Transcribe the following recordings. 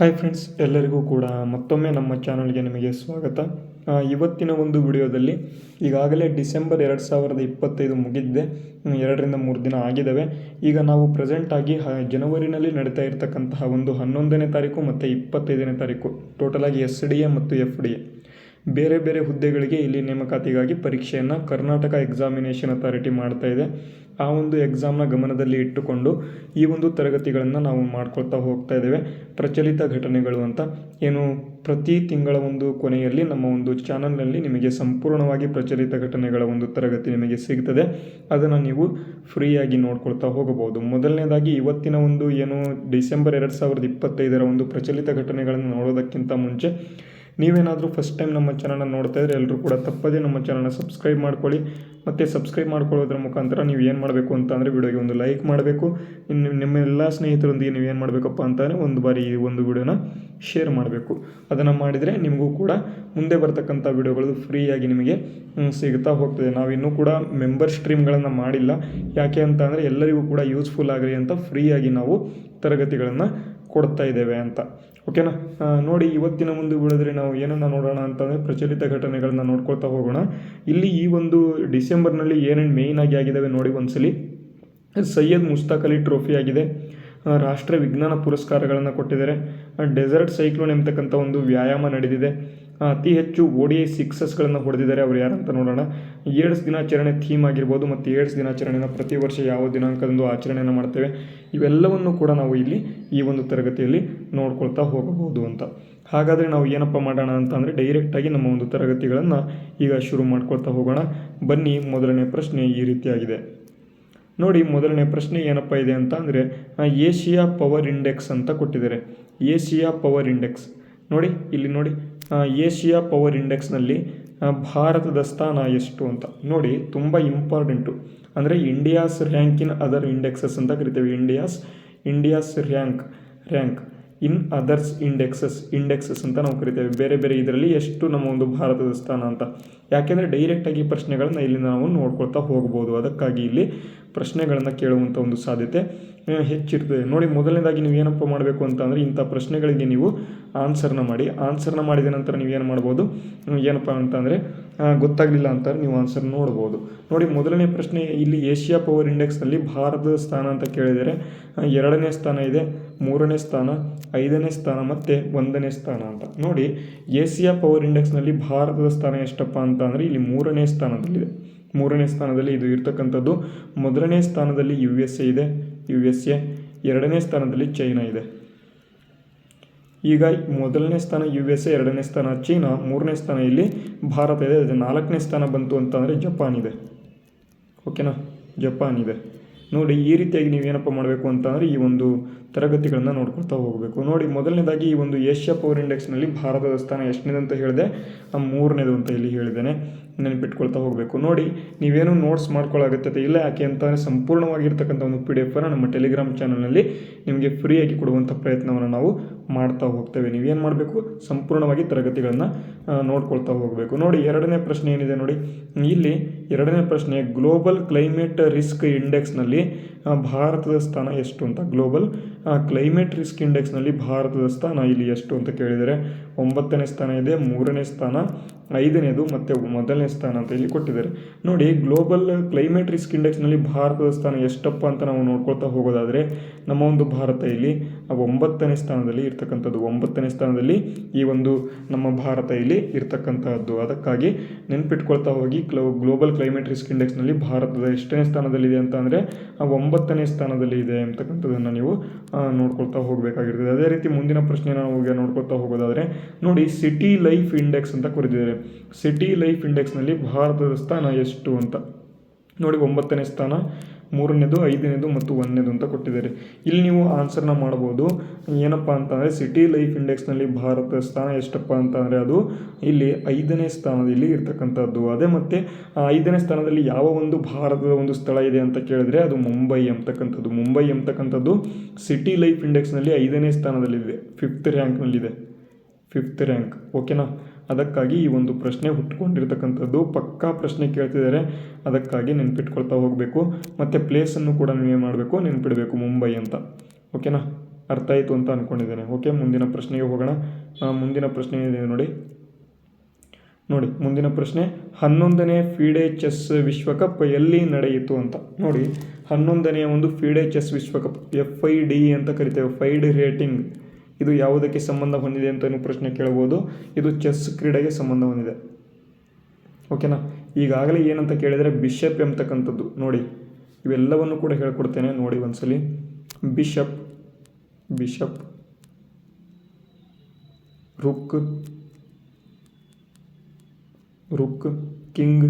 Hi friends ಎಲ್ಲರಿಗೂ ಕೂಡ ಮತ್ತೊಮ್ಮೆ ನಮ್ಮ ಚಾನಲ್ಗೆ ನಿಮಗೆ ಸ್ವಾಗತ. ಇವತ್ತಿನ ಒಂದು ವಿಡಿಯೋದಲ್ಲಿ ಈಗಾಗಲೇ ಡಿಸೆಂಬರ್ ಎರಡು ಸಾವಿರದ ಇಪ್ಪತ್ತೈದು ಮುಗಿದಿದೆ. ಎರಡರಿಂದ ಮೂರು ದಿನ ಆಗಿದ್ದಾವೆ. ಈಗ ನಾವು ಪ್ರೆಸೆಂಟ್ ಆಗಿ ಜನವರಿನಲ್ಲಿ ನಡೀತಾ ಇರತಕ್ಕಂತಹ ಒಂದು ಹನ್ನೊಂದನೇ ತಾರೀಕು ಮತ್ತು ಇಪ್ಪತ್ತೈದನೇ ತಾರೀಕು ಟೋಟಲ್ ಆಗಿ ಎಸ್ ಡಿ ಎ ಮತ್ತು ಎಫ್ ಡಿ ಎ. ಬೇರೆ ಬೇರೆ ಹುದ್ದೆಗಳಿಗೆ ಇಲ್ಲಿ ನೇಮಕಾತಿಗಾಗಿ ಪರೀಕ್ಷೆಯನ್ನು ಕರ್ನಾಟಕ ಎಕ್ಸಾಮಿನೇಷನ್ ಅಥಾರಿಟಿ ಮಾಡ್ತಾ ಇದೆ. ಆ ಒಂದು ಎಕ್ಸಾಮ್ನ ಗಮನದಲ್ಲಿ ಇಟ್ಟುಕೊಂಡು ಈ ಒಂದು ತರಗತಿಗಳನ್ನು ನಾವು ಮಾಡ್ಕೊಳ್ತಾ ಹೋಗ್ತಾ ಇದ್ದೇವೆ. ಪ್ರಚಲಿತ ಘಟನೆಗಳು ಅಂತ. ಏನು ಪ್ರತಿ ತಿಂಗಳ ಒಂದು ಕೊನೆಯಲ್ಲಿ ನಮ್ಮ ಒಂದು ಚಾನಲ್ನಲ್ಲಿ ನಿಮಗೆ ಸಂಪೂರ್ಣವಾಗಿ ಪ್ರಚಲಿತ ಘಟನೆಗಳ ಒಂದು ತರಗತಿ ನಿಮಗೆ ಸಿಗ್ತದೆ. ಅದನ್ನು ನೀವು ಫ್ರೀಯಾಗಿ ನೋಡ್ಕೊಳ್ತಾ ಹೋಗಬಹುದು. ಮೊದಲನೇದಾಗಿ ಇವತ್ತಿನ ಒಂದು ಏನು ಡಿಸೆಂಬರ್ ಎರಡು ಸಾವಿರದ ಇಪ್ಪತ್ತೈದರ ಒಂದು ಪ್ರಚಲಿತ ಘಟನೆಗಳನ್ನು ನೋಡೋದಕ್ಕಿಂತ ಮುಂಚೆ ನೀವೇನಾದರೂ ಫಸ್ಟ್ ಟೈಮ್ ನಮ್ಮ ಚಾನಲ್ನ ನೋಡ್ತಾ ಇದ್ರೆ ಎಲ್ಲರೂ ಕೂಡ ತಪ್ಪದೇ ನಮ್ಮ ಚಾನಲ್ನ ಸಬ್ಸ್ಕ್ರೈಬ್ ಮಾಡ್ಕೊಳ್ಳಿ. ಮತ್ತು ಸಬ್ಸ್ಕ್ರೈಬ್ ಮಾಡ್ಕೊಳ್ಳೋದ್ರ ಮುಖಾಂತರ ನೀವು ಏನು ಮಾಡಬೇಕು ಅಂತ ಅಂದರೆ ವಿಡಿಯೋಗೆ ಒಂದು ಲೈಕ್ ಮಾಡಬೇಕು. ಇನ್ನು ನಿಮ್ಮ ಎಲ್ಲ ಸ್ನೇಹಿತರೊಂದಿಗೆ ನೀವು ಏನು ಮಾಡಬೇಕಪ್ಪ ಅಂತಂದರೆ ಒಂದು ಬಾರಿ ಈ ಒಂದು ವಿಡಿಯೋನ ಶೇರ್ ಮಾಡಬೇಕು. ಅದನ್ನು ಮಾಡಿದರೆ ನಿಮಗೂ ಕೂಡ ಮುಂದೆ ಬರ್ತಕ್ಕಂಥ ವಿಡಿಯೋಗಳು ಫ್ರೀಯಾಗಿ ನಿಮಗೆ ಸಿಗ್ತಾ ಹೋಗ್ತದೆ. ನಾವು ಇನ್ನೂ ಕೂಡ ಮೆಂಬರ್ ಸ್ಟ್ರೀಮ್ಗಳನ್ನು ಮಾಡಿಲ್ಲ. ಯಾಕೆ ಅಂತ ಅಂದರೆ ಎಲ್ಲರಿಗೂ ಕೂಡ ಯೂಸ್ಫುಲ್ ಆಗಲಿ ಅಂತ ಫ್ರೀಯಾಗಿ ನಾವು ತರಗತಿಗಳನ್ನು ಕೊಡ್ತಾ ಇದ್ದೇವೆ ಅಂತ. ಓಕೆನಾ ನೋಡಿ ಇವತ್ತಿನ ಮುಂದೆ ಬೀಳಿದ್ರೆ ನಾವು ಏನನ್ನು ನೋಡೋಣ ಅಂತಂದರೆ ಪ್ರಚಲಿತ ಘಟನೆಗಳನ್ನ ನೋಡ್ಕೊಳ್ತಾ ಹೋಗೋಣ. ಇಲ್ಲಿ ಈ ಒಂದು ಡಿಸೆಂಬರ್ನಲ್ಲಿ ಏನೇನು ಮೇಯ್ನ್ ಆಗಿ ಆಗಿದ್ದಾವೆ ನೋಡಿ ಒಂದ್ಸಲಿ. ಸೈಯದ್ ಮುಸ್ತಾಕ್ ಅಲಿ ಟ್ರೋಫಿ ಆಗಿದೆ. ರಾಷ್ಟ್ರೀಯ ವಿಜ್ಞಾನ ಪುರಸ್ಕಾರಗಳನ್ನು ಕೊಟ್ಟಿದ್ದಾರೆ. ಡೆಸರ್ಟ್ ಸೈಕ್ಲೋನ್ ಎಂಬತಕ್ಕಂಥ ಒಂದು ವ್ಯಾಯಾಮ ನಡೆದಿದೆ. ಅತಿ ಹೆಚ್ಚು ಓ ಡಿ ಐ ಸಿಕ್ಸಸ್ಗಳನ್ನು ಹೊಡೆದಿದ್ದಾರೆ ಅವ್ರು ಯಾರಂತ ನೋಡೋಣ. ಏಡ್ಸ್ ದಿನಾಚರಣೆ ಥೀಮ್ ಆಗಿರ್ಬೋದು ಮತ್ತು ಏಡ್ಸ್ ದಿನಾಚರಣೆನ ಪ್ರತಿ ವರ್ಷ ಯಾವ ದಿನಾಂಕದಂದು ಆಚರಣೆಯನ್ನು ಮಾಡ್ತೇವೆ. ಇವೆಲ್ಲವನ್ನು ಕೂಡ ನಾವು ಇಲ್ಲಿ ಈ ಒಂದು ತರಗತಿಯಲ್ಲಿ ನೋಡ್ಕೊಳ್ತಾ ಹೋಗಬಹುದು ಅಂತ. ಹಾಗಾದರೆ ನಾವು ಏನಪ್ಪ ಮಾಡೋಣ ಅಂತ ಅಂದರೆ ಡೈರೆಕ್ಟಾಗಿ ನಮ್ಮ ಒಂದು ತರಗತಿಗಳನ್ನು ಈಗ ಶುರು ಮಾಡ್ಕೊಳ್ತಾ ಹೋಗೋಣ. ಬನ್ನಿ, ಮೊದಲನೇ ಪ್ರಶ್ನೆ ಈ ರೀತಿಯಾಗಿದೆ. ನೋಡಿ ಮೊದಲನೇ ಪ್ರಶ್ನೆ ಏನಪ್ಪ ಇದೆ ಅಂತ ಅಂದರೆ ಏಷಿಯಾ ಪವರ್ ಇಂಡೆಕ್ಸ್ ಅಂತ ಕೊಟ್ಟಿದ್ದಾರೆ. Asia power index. ನೋಡಿ, ಇಲ್ಲಿ ನೋಡಿ ಏಷಿಯಾ ಪವರ್ ಇಂಡೆಕ್ಸ್ನಲ್ಲಿ ಭಾರತದ ಸ್ಥಾನ ಎಷ್ಟು ಅಂತ. ನೋಡಿ, ತುಂಬ ಇಂಪಾರ್ಟೆಂಟು ಅಂದರೆ India's rank in other indexes ಅಂತ ಕರಿತೇವೆ. India's India's rank rank in others indexes indexes ಅಂತ ನಾವು ಕರಿತೇವೆ. ಬೇರೆ ಬೇರೆ ಇದರಲ್ಲಿ ಎಷ್ಟು ನಮ್ಮ ಒಂದು ಭಾರತದ ಸ್ಥಾನ ಅಂತ. ಯಾಕೆಂದರೆ ಡೈರೆಕ್ಟಾಗಿ ಪ್ರಶ್ನೆಗಳನ್ನು ಇಲ್ಲಿ ನಾವು ನೋಡ್ಕೊಳ್ತಾ ಹೋಗ್ಬೋದು. ಅದಕ್ಕಾಗಿ ಇಲ್ಲಿ ಪ್ರಶ್ನೆಗಳನ್ನು ಕೇಳುವಂಥ ಒಂದು ಸಾಧ್ಯತೆ ಹೆಚ್ಚಿರ್ತದೆ. ನೋಡಿ, ಮೊದಲನೇದಾಗಿ ನೀವು ಏನಪ್ಪ ಮಾಡಬೇಕು ಅಂತಂದರೆ ಇಂಥ ಪ್ರಶ್ನೆಗಳಿಗೆ ನೀವು ಆನ್ಸರ್ನ ಮಾಡಿ. ಆನ್ಸರ್ನ ಮಾಡಿದ ನಂತರ ನೀವು ಏನು ಮಾಡ್ಬೋದು? ಏನಪ್ಪ ಅಂತಂದರೆ ಗೊತ್ತಾಗಲಿಲ್ಲ ಅಂತ ನೀವು ಆನ್ಸರ್ ನೋಡ್ಬೋದು. ನೋಡಿ, ಮೊದಲನೇ ಪ್ರಶ್ನೆ ಇಲ್ಲಿ ಏಷ್ಯಾ ಪವರ್ ಇಂಡೆಕ್ಸ್ನಲ್ಲಿ ಭಾರತದ ಸ್ಥಾನ ಅಂತ ಕೇಳಿದರೆ ಎರಡನೇ ಸ್ಥಾನ ಇದೆ, ಮೂರನೇ ಸ್ಥಾನ, ಐದನೇ ಸ್ಥಾನ ಮತ್ತು ಒಂದನೇ ಸ್ಥಾನ ಅಂತ. ನೋಡಿ, ಏಷ್ಯಾ ಪವರ್ ಇಂಡೆಕ್ಸ್ನಲ್ಲಿ ಭಾರತದ ಸ್ಥಾನ ಎಷ್ಟಪ್ಪ ಅಂತ ಅಂದರೆ ಇಲ್ಲಿ ಮೂರನೇ ಸ್ಥಾನದಲ್ಲಿದೆ. ಮೂರನೇ ಸ್ಥಾನದಲ್ಲಿ ಇದು ಇರ್ತಕ್ಕಂಥದ್ದು. ಮೊದಲನೇ ಸ್ಥಾನದಲ್ಲಿ ಯು ಎಸ್ ಎ ಇದೆ. ಯು ಎಸ್ ಎ ಎರಡನೇ ಸ್ಥಾನದಲ್ಲಿ ಚೈನಾ ಇದೆ. ಈಗ ಮೊದಲನೇ ಸ್ಥಾನ ಯು ಎಸ್ ಎ ಎರಡನೇ ಸ್ಥಾನ ಚೀನಾ, ಮೂರನೇ ಸ್ಥಾನ ಇಲ್ಲಿ ಭಾರತ ಇದೆ. ಅದು ನಾಲ್ಕನೇ ಸ್ಥಾನ ಬಂತು ಅಂತಂದರೆ ಜಪಾನ್ ಇದೆ. ಓಕೆನಾ ಜಪಾನ್ ಇದೆ. ನೋಡಿ, ಈ ರೀತಿಯಾಗಿ ನೀವು ಏನಪ್ಪ ಮಾಡಬೇಕು ಅಂತಂದರೆ ಈ ಒಂದು ತರಗತಿಗಳನ್ನು ನೋಡ್ಕೊಳ್ತಾ ಹೋಗಬೇಕು. ನೋಡಿ, ಮೊದಲನೇದಾಗಿ ಈ ಒಂದು ಏಷ್ಯಾ ಪವರ್ ಇಂಡೆಕ್ಸ್ನಲ್ಲಿ ಭಾರತದ ಸ್ಥಾನ ಎಷ್ಟನೇದು ಅಂತ ಹೇಳಿದೆ ಮೂರನೇದು ಅಂತ ಇಲ್ಲಿ ಹೇಳಿದ್ದೇನೆ. ನೆನಪಿಟ್ಕೊಳ್ತಾ ಹೋಗಬೇಕು. ನೋಡಿ, ನೀವೇನು ನೋಟ್ಸ್ ಮಾಡ್ಕೊಳ್ಳಾಗುತ್ತೆ ಇಲ್ಲ ಯಾಕೆ ಅಂತ ಸಂಪೂರ್ಣವಾಗಿರ್ತಕ್ಕಂಥ ಒಂದು ಪಿ ಡಿ ಎಫನ್ನು ನಮ್ಮ ಟೆಲಿಗ್ರಾಮ್ ಚಾನಲ್ನಲ್ಲಿ ನಿಮಗೆ ಫ್ರೀಯಾಗಿ ಕೊಡುವಂಥ ಪ್ರಯತ್ನವನ್ನು ನಾವು ಮಾಡ್ತಾ ಹೋಗ್ತೇವೆ. ನೀವೇನು ಮಾಡಬೇಕು? ಸಂಪೂರ್ಣವಾಗಿ ತರಗತಿಗಳನ್ನು ನೋಡ್ಕೊಳ್ತಾ ಹೋಗಬೇಕು. ನೋಡಿ, ಎರಡನೇ ಪ್ರಶ್ನೆ ಏನಿದೆ ನೋಡಿ. ಇಲ್ಲಿ ಎರಡನೇ ಪ್ರಶ್ನೆ ಗ್ಲೋಬಲ್ ಕ್ಲೈಮೇಟ್ ರಿಸ್ಕ್ ಇಂಡೆಕ್ಸ್ನಲ್ಲಿ ಭಾರತದ ಸ್ಥಾನ ಎಷ್ಟು ಅಂತ ಗ್ಲೋಬಲ್ ಕ್ಲೈಮೇಟ್ ರಿಸ್ಕ್ ಇಂಡೆಕ್ಸ್ನಲ್ಲಿ ಭಾರತದ ಸ್ಥಾನ ಇಲ್ಲಿ ಎಷ್ಟು ಅಂತ ಕೇಳಿದರೆ ಒಂಬತ್ತನೇ ಸ್ಥಾನ ಇದೆ, ಮೂರನೇ ಸ್ಥಾನ, ಐದನೇದು ಮತ್ತು ಮೊದಲನೇ ಸ್ಥಾನ ಅಂತ ಇಲ್ಲಿ ಕೊಟ್ಟಿದ್ದಾರೆ. ನೋಡಿ, ಗ್ಲೋಬಲ್ ಕ್ಲೈಮೇಟ್ ರಿಸ್ಕ್ ಇಂಡೆಕ್ಸ್ನಲ್ಲಿ ಭಾರತದ ಸ್ಥಾನ ಎಷ್ಟಪ್ಪ ಅಂತ ನಾವು ನೋಡ್ಕೊಳ್ತಾ ಹೋಗೋದಾದರೆ, ನಮ್ಮ ಒಂದು ಭಾರತ ಇಲ್ಲಿ ಒಂಬತ್ತನೇ ಸ್ಥಾನದಲ್ಲಿ ಇರ್ತಕ್ಕಂಥದ್ದು. ಒಂಬತ್ತನೇ ಸ್ಥಾನದಲ್ಲಿ ಈ ಒಂದು ನಮ್ಮ ಭಾರತ ಇಲ್ಲಿ ಇರ್ತಕ್ಕಂತಹದ್ದು ಅದಕ್ಕಾಗಿ ನೆನ್ಪಿಟ್ಕೊಳ್ತಾ ಹೋಗಿ ಕ್ಲೋ ಗ್ಲೋಬಲ್ ಕ್ಲೈಮೇಟ್ ರಿಸ್ಕ್ ಇಂಡೆಕ್ಸ್ನಲ್ಲಿ ಭಾರತದ ಎಷ್ಟನೇ ಸ್ಥಾನದಲ್ಲಿದೆ ಅಂತ ಅಂದರೆ ಒಂಬತ್ತನೇ ಸ್ಥಾನದಲ್ಲಿ ಇದೆ ಅಂತಕ್ಕಂಥದ್ದನ್ನು ನೀವು ನೋಡ್ಕೊಳ್ತಾ ಹೋಗಬೇಕಾಗಿರ್ತದೆ. ಅದೇ ರೀತಿ ಮುಂದಿನ ಪ್ರಶ್ನೆ ನಾವು ನೋಡ್ಕೊಳ್ತಾ ಹೋಗೋದಾದರೆ, ನೋಡಿ ಸಿಟಿ ಲೈಫ್ ಇಂಡೆಕ್ಸ್ ಅಂತ ಕರೆದಿದ್ದಾರೆ ಸಿಟಿ ಲೈಫ್ ಇಂಡೆಕ್ಸ್ನಲ್ಲಿ ಭಾರತದ ಸ್ಥಾನ ಎಷ್ಟು ಅಂತ. ನೋಡಿ ಒಂಬತ್ತನೇ ಸ್ಥಾನ. ಮೂರನೇದು, ಐದನೇದು ಮತ್ತು ಒಂದನೇದು ಅಂತ ಕೊಟ್ಟಿದ್ದಾರೆ. ಇಲ್ಲಿ ನೀವು ಆನ್ಸರ್ನ ಮಾಡ್ಬೋದು ಏನಪ್ಪ ಅಂತಂದರೆ ಸಿಟಿ ಲೈಫ್ ಇಂಡೆಕ್ಸ್ನಲ್ಲಿ ಭಾರತದ ಸ್ಥಾನ ಎಷ್ಟಪ್ಪ ಅಂತಂದರೆ ಅದು ಇಲ್ಲಿ ಐದನೇ ಸ್ಥಾನದಲ್ಲಿ ಇರ್ತಕ್ಕಂಥದ್ದು. ಅದೇ ಮತ್ತು ಐದನೇ ಸ್ಥಾನದಲ್ಲಿ ಯಾವ ಒಂದು ಭಾರತದ ಒಂದು ಸ್ಥಳ ಇದೆ ಅಂತ ಕೇಳಿದ್ರೆ ಅದು ಮುಂಬೈ ಅಂತಕ್ಕಂಥದ್ದು ಮುಂಬೈ ಎಂಬತಕ್ಕಂಥದ್ದು ಸಿಟಿ ಲೈಫ್ ಇಂಡೆಕ್ಸ್ನಲ್ಲಿ ಐದನೇ ಸ್ಥಾನದಲ್ಲಿದೆ. ಫಿಫ್ತ್ ರ್ಯಾಂಕ್ನಲ್ಲಿದೆ ಫಿಫ್ತ್ ರ್ಯಾಂಕ್ ಓಕೆನಾ ಅದಕ್ಕಾಗಿ ಈ ಒಂದು ಪ್ರಶ್ನೆ ಹುಟ್ಕೊಂಡಿರ್ತಕ್ಕಂಥದ್ದು ಪಕ್ಕಾ ಪ್ರಶ್ನೆ ಕೇಳ್ತಿದ್ದಾರೆ ಅದಕ್ಕಾಗಿ ನೆನ್ಪಿಟ್ಕೊಳ್ತಾ ಹೋಗಬೇಕು. ಮತ್ತು ಪ್ಲೇಸನ್ನು ಕೂಡ ನೀವೇನು ಮಾಡಬೇಕು, ನೆನ್ಪಿಡಬೇಕು ಮುಂಬೈ ಅಂತ. ಓಕೆನಾ ಅರ್ಥ ಆಯಿತು ಅಂತ ಅಂದ್ಕೊಂಡಿದ್ದೇನೆ ಓಕೆ ಮುಂದಿನ ಪ್ರಶ್ನೆಗೆ ಹೋಗೋಣ. ಮುಂದಿನ ಪ್ರಶ್ನೆ ಇದೆ ನೋಡಿ. ನೋಡಿ, ಮುಂದಿನ ಪ್ರಶ್ನೆ, ಹನ್ನೊಂದನೇ ಫೀಡೆ ಚೆಸ್ ವಿಶ್ವಕಪ್ ಎಲ್ಲಿ ನಡೆಯಿತು ಅಂತ. ನೋಡಿ, ಹನ್ನೊಂದನೆಯ ಒಂದು ಫೀಡೆ ಚೆಸ್ ವಿಶ್ವಕಪ್ ಎಫ್ ಐ ಡಿ ಅಂತ ಕರಿತೇವೆ. ಫೈಡ್ ರೇಟಿಂಗ್ ಇದು ಯಾವುದಕ್ಕೆ ಸಂಬಂಧ ಹೊಂದಿದೆ ಅಂತ ನೀವು ಪ್ರಶ್ನೆ ಕೇಳಬಹುದು ಇದು ಚೆಸ್ ಕ್ರೀಡೆಗೆ ಸಂಬಂಧ ಹೊಂದಿದೆ. ಓಕೆನಾ ಈಗಾಗಲೇ ಏನಂತ ಕೇಳಿದರೆ ಬಿಷಪ್ ಎಂಬತಕ್ಕಂಥದ್ದು. ನೋಡಿ, ಇವೆಲ್ಲವನ್ನು ಕೂಡ ಹೇಳ್ಕೊಡ್ತೇನೆ. ನೋಡಿ ಒಂದ್ಸಲಿ. Bishop bishop rook rook king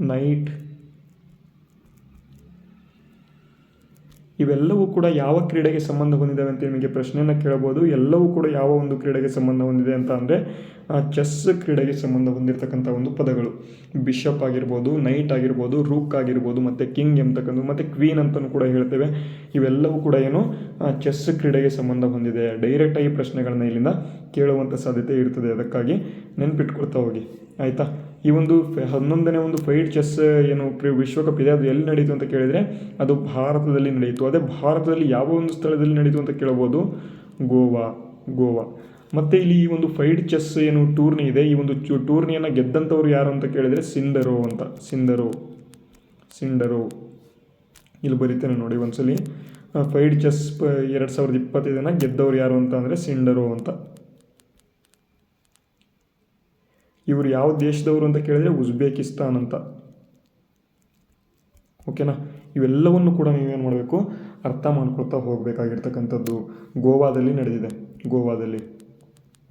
knight ಇವೆಲ್ಲವೂ ಕೂಡ ಯಾವ ಕ್ರೀಡೆಗೆ ಸಂಬಂಧ ಹೊಂದಿದ್ದಾವೆ ಅಂತ ನಿಮಗೆ ಪ್ರಶ್ನೆಯನ್ನು ಕೇಳಬಹುದು ಎಲ್ಲವೂ ಕೂಡ ಯಾವ ಒಂದು ಕ್ರೀಡೆಗೆ ಸಂಬಂಧ ಹೊಂದಿದೆ ಅಂತ ಅಂದರೆ ಚೆಸ್ ಕ್ರೀಡೆಗೆ ಸಂಬಂಧ ಹೊಂದಿರತಕ್ಕಂಥ ಒಂದು ಪದಗಳು. ಬಿಷಪ್ ಆಗಿರ್ಬೋದು ನೈಟ್ ಆಗಿರ್ಬೋದು ರೂಕ್ ಆಗಿರ್ಬೋದು, ಮತ್ತು ಕಿಂಗ್ ಎಂಬತಕ್ಕಂಥ ಮತ್ತು ಕ್ವೀನ್ ಅಂತಲೂ ಕೂಡ ಹೇಳ್ತೇವೆ. ಇವೆಲ್ಲವೂ ಕೂಡ ಏನು ಚೆಸ್ ಕ್ರೀಡೆಗೆ ಸಂಬಂಧ ಹೊಂದಿದೆ. ಡೈರೆಕ್ಟಾಗಿ ಪ್ರಶ್ನೆಗಳನ್ನ ಇಲ್ಲಿಂದ ಕೇಳುವಂಥ ಸಾಧ್ಯತೆ ಇರ್ತದೆ. ಅದಕ್ಕಾಗಿ ನೆನ್ಪಿಟ್ಕೊಳ್ತಾ ಹೋಗಿ. ಆಯಿತಾ? ಈ ಒಂದು ಹನ್ನೊಂದನೇ ಒಂದು ಫೈಟ್ ಚೆಸ್, ಏನು ಪ್ರಿ ವಿಶ್ವಕಪ್ ಇದೆ, ಅದು ಎಲ್ಲಿ ನಡೀತು ಅಂತ ಕೇಳಿದರೆ ಅದು ಭಾರತದಲ್ಲಿ ನಡೆಯಿತು ಅದೇ ಭಾರತದಲ್ಲಿ ಯಾವ ಒಂದು ಸ್ಥಳದಲ್ಲಿ ನಡೀತು ಅಂತ ಕೇಳ್ಬೋದು? ಗೋವಾ ಗೋವಾ. ಮತ್ತು ಇಲ್ಲಿ ಈ ಒಂದು ಫೈಟ್ ಚೆಸ್ ಏನು ಟೂರ್ನಿ ಇದೆ, ಈ ಒಂದು ಚು ಟೂರ್ನಿಯನ್ನು ಗೆದ್ದಂಥವ್ರು ಯಾರು ಅಂತ ಕೇಳಿದರೆ ಸಿಂಡರೋ ಅಂತ. ಸಿಂಡರೋ ಸಿಂಡರೋ ಇಲ್ಲಿ ಬರೀತೇನೆ ನೋಡಿ ಒಂದ್ಸಲಿ. ಫೈಟ್ ಚೆಸ್ ಎರಡು ಸಾವಿರದ ಇಪ್ಪತ್ತೈದನ ಗೆದ್ದವ್ರು ಯಾರು ಅಂತ ಅಂದರೆ ಸಿಂಡರೋ ಅಂತ. ಇವರು ಯಾವ ದೇಶದವರು ಅಂತ ಕೇಳಿದ್ರೆ ಉಜ್ಬೇಕಿಸ್ತಾನ್ ಅಂತ. ಓಕೆನಾ? ಇವೆಲ್ಲವನ್ನು ಕೂಡ ನೀವೇನು ಮಾಡಬೇಕು? ಅರ್ಥ ಮಾಡ್ಕೊಳ್ತಾ ಹೋಗಬೇಕಾಗಿರ್ತಕ್ಕಂಥದ್ದು ಗೋವಾದಲ್ಲಿ ನಡೆದಿದೆ. ಗೋವಾದಲ್ಲಿ.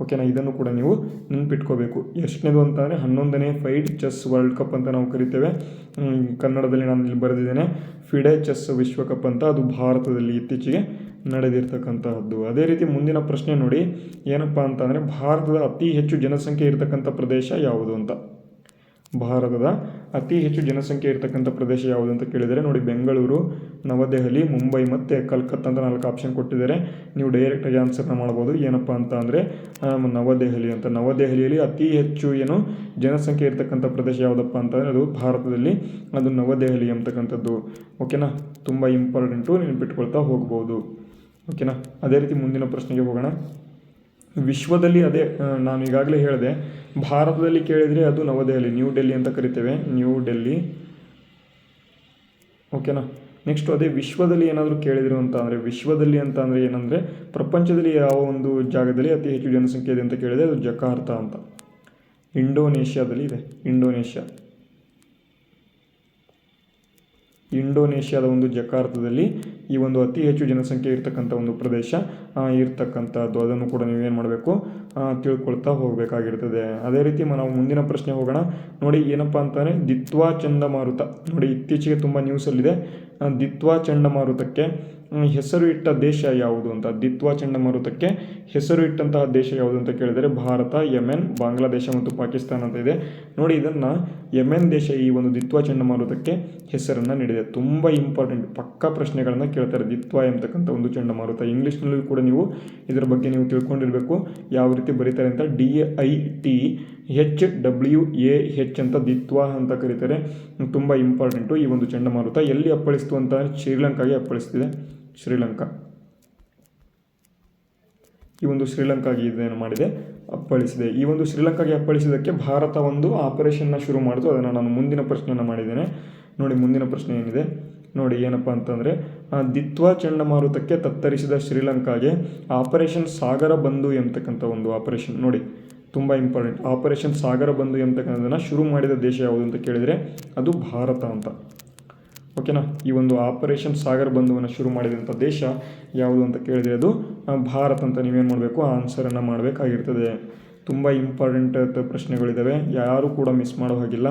ಓಕೆನಾ? ಇದನ್ನು ಕೂಡ ನೀವು ನೆನ್ಪಿಟ್ಕೋಬೇಕು. ಎಷ್ಟನೇದು ಅಂತಂದರೆ ಹನ್ನೊಂದನೇ ಫೈಡ್ ಚೆಸ್ ವರ್ಲ್ಡ್ ಕಪ್ ಅಂತ ನಾವು ಕರಿತೇವೆ. ಕನ್ನಡದಲ್ಲಿ ನಾನು ಇಲ್ಲಿ ಬರೆದಿದ್ದೇನೆ. ಫಿಡೆ ಚೆಸ್ ವಿಶ್ವಕಪ್ ಅಂತ ಅದು ಭಾರತದಲ್ಲಿ ಇತ್ತೀಚೆಗೆ ನಡೆದಿರ್ತಕ್ಕಂತಹದ್ದು. ಅದೇ ರೀತಿ ಮುಂದಿನ ಪ್ರಶ್ನೆ ನೋಡಿ, ಏನಪ್ಪ ಅಂತಂದರೆ, ಭಾರತದ ಅತಿ ಹೆಚ್ಚು ಜನಸಂಖ್ಯೆ ಇರತಕ್ಕಂಥ ಪ್ರದೇಶ ಯಾವುದು ಅಂತ? ಭಾರತದ ಅತಿ ಹೆಚ್ಚು ಜನಸಂಖ್ಯೆ ಇರತಕ್ಕಂಥ ಪ್ರದೇಶ ಯಾವುದು ಅಂತ ಕೇಳಿದರೆ, ನೋಡಿ, ಬೆಂಗಳೂರು, ನವದೆಹಲಿ, ಮುಂಬೈ ಮತ್ತು ಕಲ್ಕತ್ತಾ ಅಂತ ನಾಲ್ಕು ಆಪ್ಷನ್ ಕೊಟ್ಟಿದ್ದಾರೆ. ನೀವು ಡೈರೆಕ್ಟಾಗಿ ಆನ್ಸರ್ನ ಮಾಡ್ಬೋದು. ಏನಪ್ಪ ಅಂತ ಅಂದರೆ ನವದೆಹಲಿ ಅಂತ. ನವದೆಹಲಿಯಲ್ಲಿ ಅತಿ ಹೆಚ್ಚು ಏನು ಜನಸಂಖ್ಯೆ ಇರತಕ್ಕಂಥ ಪ್ರದೇಶ ಯಾವುದಪ್ಪ ಅಂತಂದರೆ, ಅದು ಭಾರತದಲ್ಲಿ, ಅದು ನವದೆಹಲಿ ಅಂತಕ್ಕಂಥದ್ದು ಓಕೆನಾ ತುಂಬ ಇಂಪಾರ್ಟೆಂಟು ನೆನ್ಪಿಟ್ಕೊಳ್ತಾ ಹೋಗ್ಬೋದು. ಓಕೆನಾ? ಅದೇ ರೀತಿ ಮುಂದಿನ ಪ್ರಶ್ನೆಗೆ ಹೋಗೋಣ. ವಿಶ್ವದಲ್ಲಿ ಅದೇ ನಾನು ಈಗಾಗಲೇ ಹೇಳಿದೆ, ಭಾರತದಲ್ಲಿ ಕೇಳಿದರೆ ಅದು ನವದೆಹಲಿ, ನ್ಯೂ ಡೆಲ್ಲಿ ಅಂತ ಕರಿತೇವೆ. ನ್ಯೂ ಡೆಲ್ಲಿ. ಓಕೆನಾ? ನೆಕ್ಸ್ಟ್ ಅದೇ ವಿಶ್ವದಲ್ಲಿ ಏನಾದರೂ ಕೇಳಿದ್ರು ಅಂತ ಅಂದರೆ, ವಿಶ್ವದಲ್ಲಿ ಅಂತ ಅಂದರೆ ಏನಂದರೆ, ಪ್ರಪಂಚದಲ್ಲಿ ಯಾವ ಒಂದು ಜಾಗದಲ್ಲಿ ಅತಿ ಹೆಚ್ಚು ಜನಸಂಖ್ಯೆ ಇದೆ ಅಂತ ಕೇಳಿದೆ ಅದು ಜಕಾರ್ತಾ ಅಂತ. ಇಂಡೋನೇಷ್ಯಾದಲ್ಲಿ ಇದೆ. ಇಂಡೋನೇಷ್ಯಾ. ಇಂಡೋನೇಷ್ಯಾದ ಒಂದು ಜಕಾರ್ತದಲ್ಲಿ ಈ ಒಂದು ಅತಿ ಹೆಚ್ಚು ಜನಸಂಖ್ಯೆ ಇರ್ತಕ್ಕಂಥ ಒಂದು ಪ್ರದೇಶ ಇರತಕ್ಕಂಥದ್ದು. ಅದನ್ನು ಕೂಡ ನೀವೇನು ಮಾಡಬೇಕು? ತಿಳ್ಕೊಳ್ತಾ ಹೋಗಬೇಕಾಗಿರ್ತದೆ. ಅದೇ ರೀತಿ ನಾವು ಮುಂದಿನ ಪ್ರಶ್ನೆ ಹೋಗೋಣ. ನೋಡಿ, ಏನಪ್ಪ ಅಂತಾರೆ? ದಿತ್ವಾ ಚಂಡಮಾರುತ. ನೋಡಿ, ಇತ್ತೀಚೆಗೆ ತುಂಬ ನ್ಯೂಸಲ್ಲಿದೆ ದಿತ್ವಾ ಚಂಡಮಾರುತಕ್ಕೆ ಹೆಸರು ಇಟ್ಟ ದೇಶ ಯಾವುದು ಅಂತ. ದಿತ್ವಾ ಚಂಡಮಾರುತಕ್ಕೆ ಹೆಸರು ಇಟ್ಟಂತಹ ದೇಶ ಯಾವುದು ಅಂತ ಕೇಳಿದರೆ ಭಾರತ, ಯಮೆನ್, ಬಾಂಗ್ಲಾದೇಶ ಮತ್ತು ಪಾಕಿಸ್ತಾನ ಅಂತ ಇದೆ. ನೋಡಿ, ಇದನ್ನು ಯಮೆನ್ ದೇಶ ಈ ಒಂದು ದಿತ್ವ ಚಂಡಮಾರುತಕ್ಕೆ ಹೆಸರನ್ನು ನೀಡಿದೆ. ತುಂಬ ಇಂಪಾರ್ಟೆಂಟ್ ಪಕ್ಕಾ ಪ್ರಶ್ನೆಗಳನ್ನು ಕೇಳ್ತಾರೆ ದಿತ್ವ ಎಂಬತಕ್ಕಂಥ ಒಂದು ಚಂಡಮಾರುತ. ಇಂಗ್ಲೀಷ್ನಲ್ಲೂ ಕೂಡ ನೀವು ಇದರ ಬಗ್ಗೆ ನೀವು ತಿಳ್ಕೊಂಡಿರಬೇಕು. ಯಾವ ರೀತಿ ಬರೀತಾರೆ ಅಂತ D I T H W A H ಅಂತ ದಿತ್ವ ಅಂತ ಕರೀತಾರೆ. ತುಂಬ ಇಂಪಾರ್ಟೆಂಟು ಈ ಒಂದು ಚಂಡಮಾರುತ. ಎಲ್ಲಿ ಅಪ್ಪಳಿಸ್ತು ಅಂತ ಶ್ರೀಲಂಕಾಗೆ ಅಪ್ಪಳಿಸ್ತಿದೆ. ಶ್ರೀಲಂಕಾ. ಈ ಒಂದು ಶ್ರೀಲಂಕಾಗೆ ಇದನ್ನು ಮಾಡಿದೆ? ಅಪ್ಪಳಿಸಿದೆ. ಈ ಒಂದು ಶ್ರೀಲಂಕಾಗೆ ಅಪ್ಪಳಿಸಿದ್ದಕ್ಕೆ ಭಾರತ ಒಂದು ಆಪರೇಷನ್ನ ಶುರು ಮಾಡಿತು. ಅದನ್ನು ನಾನು ಮುಂದಿನ ಪ್ರಶ್ನೆಯನ್ನು ಮಾಡಿದ್ದೇನೆ. ನೋಡಿ, ಮುಂದಿನ ಪ್ರಶ್ನೆ ಏನಿದೆ? ನೋಡಿ, ಏನಪ್ಪ ಅಂತಂದರೆ ದಿತ್ವ ಚಂಡಮಾರುತಕ್ಕೆ ತತ್ತರಿಸಿದ ಶ್ರೀಲಂಕಾಗೆ ಆಪರೇಷನ್ ಸಾಗರ ಬಂಧು ಎಂಬತಕ್ಕಂಥ ಒಂದು ಆಪರೇಷನ್. ನೋಡಿ, ತುಂಬ ಇಂಪಾರ್ಟೆಂಟ್ ಆಪರೇಷನ್ ಸಾಗರ ಬಂಧು ಎಂಬತಕ್ಕಂಥದ್ದನ್ನು ಶುರು ಮಾಡಿದ ದೇಶ ಯಾವುದು ಅಂತ ಕೇಳಿದರೆ ಅದು ಭಾರತ ಅಂತ. ಓಕೆನಾ? ಈ ಒಂದು ಆಪರೇಷನ್ ಸಾಗರ್ ಬಂಧುವನ್ನು ಶುರು ಮಾಡಿದಂಥ ದೇಶ ಯಾವುದು ಅಂತ ಕೇಳಿದರೆ ಅದು ಭಾರತ ಅಂತ ನೀವೇನು ಮಾಡಬೇಕು ಆನ್ಸರನ್ನು ಮಾಡಬೇಕಾಗಿರ್ತದೆ. ತುಂಬ ಇಂಪಾರ್ಟೆಂಟ್ ಪ್ರಶ್ನೆಗಳಿದ್ದಾವೆ ಯಾರೂ ಕೂಡ ಮಿಸ್ ಮಾಡೋ ಹಾಗಿಲ್ಲ.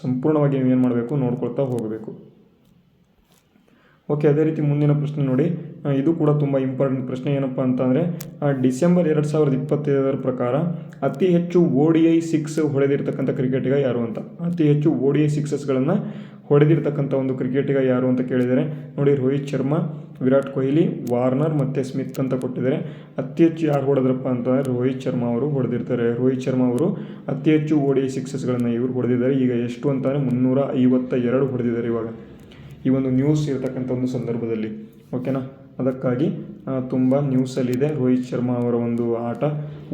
ಸಂಪೂರ್ಣವಾಗಿ ನೀವೇನು ಮಾಡಬೇಕು, ನೋಡ್ಕೊಳ್ತಾ ಹೋಗಬೇಕು. ಓಕೆ, ಅದೇ ರೀತಿ ಮುಂದಿನ ಪ್ರಶ್ನೆ ನೋಡಿ. ಇದು ಕೂಡ ತುಂಬ ಇಂಪಾರ್ಟೆಂಟ್ ಪ್ರಶ್ನೆ. ಏನಪ್ಪ ಅಂತಂದರೆ ಡಿಸೆಂಬರ್ ಎರಡು ಸಾವಿರದ ಇಪ್ಪತ್ತೈದರ ಪ್ರಕಾರ ಅತಿ ಹೆಚ್ಚು ಓ ಡಿ ಐ ಸಿಕ್ಸ್ ಹೊಡೆದಿರ್ತಕ್ಕಂಥ ಕ್ರಿಕೆಟಿಗ ಯಾರು ಅಂತ? ಅತಿ ಹೆಚ್ಚು ಓ ಡಿ ಐ ಸಿಕ್ಸಸ್ಗಳನ್ನು ಹೊಡೆದಿರ್ತಕ್ಕಂಥ ಒಂದು ಕ್ರಿಕೆಟಿಗ ಯಾರು ಅಂತ ಕೇಳಿದರೆ, ನೋಡಿ ರೋಹಿತ್ ಶರ್ಮಾ, ವಿರಾಟ್ ಕೊಹ್ಲಿ, ವಾರ್ನರ್ ಮತ್ತು ಸ್ಮಿತ್ ಅಂತ ಕೊಟ್ಟಿದ್ದಾರೆ. ಅತಿ ಹೆಚ್ಚು ಯಾರು ಹೊಡೆದ್ರಪ್ಪ ಅಂತಂದರೆ ರೋಹಿತ್ ಶರ್ಮಾ ಅವರು ಹೊಡೆದಿರ್ತಾರೆ. ರೋಹಿತ್ ಶರ್ಮಾ ಅವರು ಅತಿ ಹೆಚ್ಚು ಓಡಿ ಸಿಕ್ಸಸ್ಗಳನ್ನು ಇವರು ಹೊಡೆದಿದ್ದಾರೆ. ಈಗ ಎಷ್ಟು ಅಂತಂದರೆ ಮುನ್ನೂರ ಐವತ್ತ ಎರಡು ಹೊಡೆದಿದ್ದಾರೆ ಇವಾಗ. ಈ ಒಂದು ನ್ಯೂಸ್ ಇರತಕ್ಕಂಥ ಒಂದು ಸಂದರ್ಭದಲ್ಲಿ. ಓಕೆನಾ ಅದಕ್ಕಾಗಿ ತುಂಬ ನ್ಯೂಸಲ್ಲಿದೆ ರೋಹಿತ್ ಶರ್ಮಾ ಅವರ ಒಂದು ಆಟ.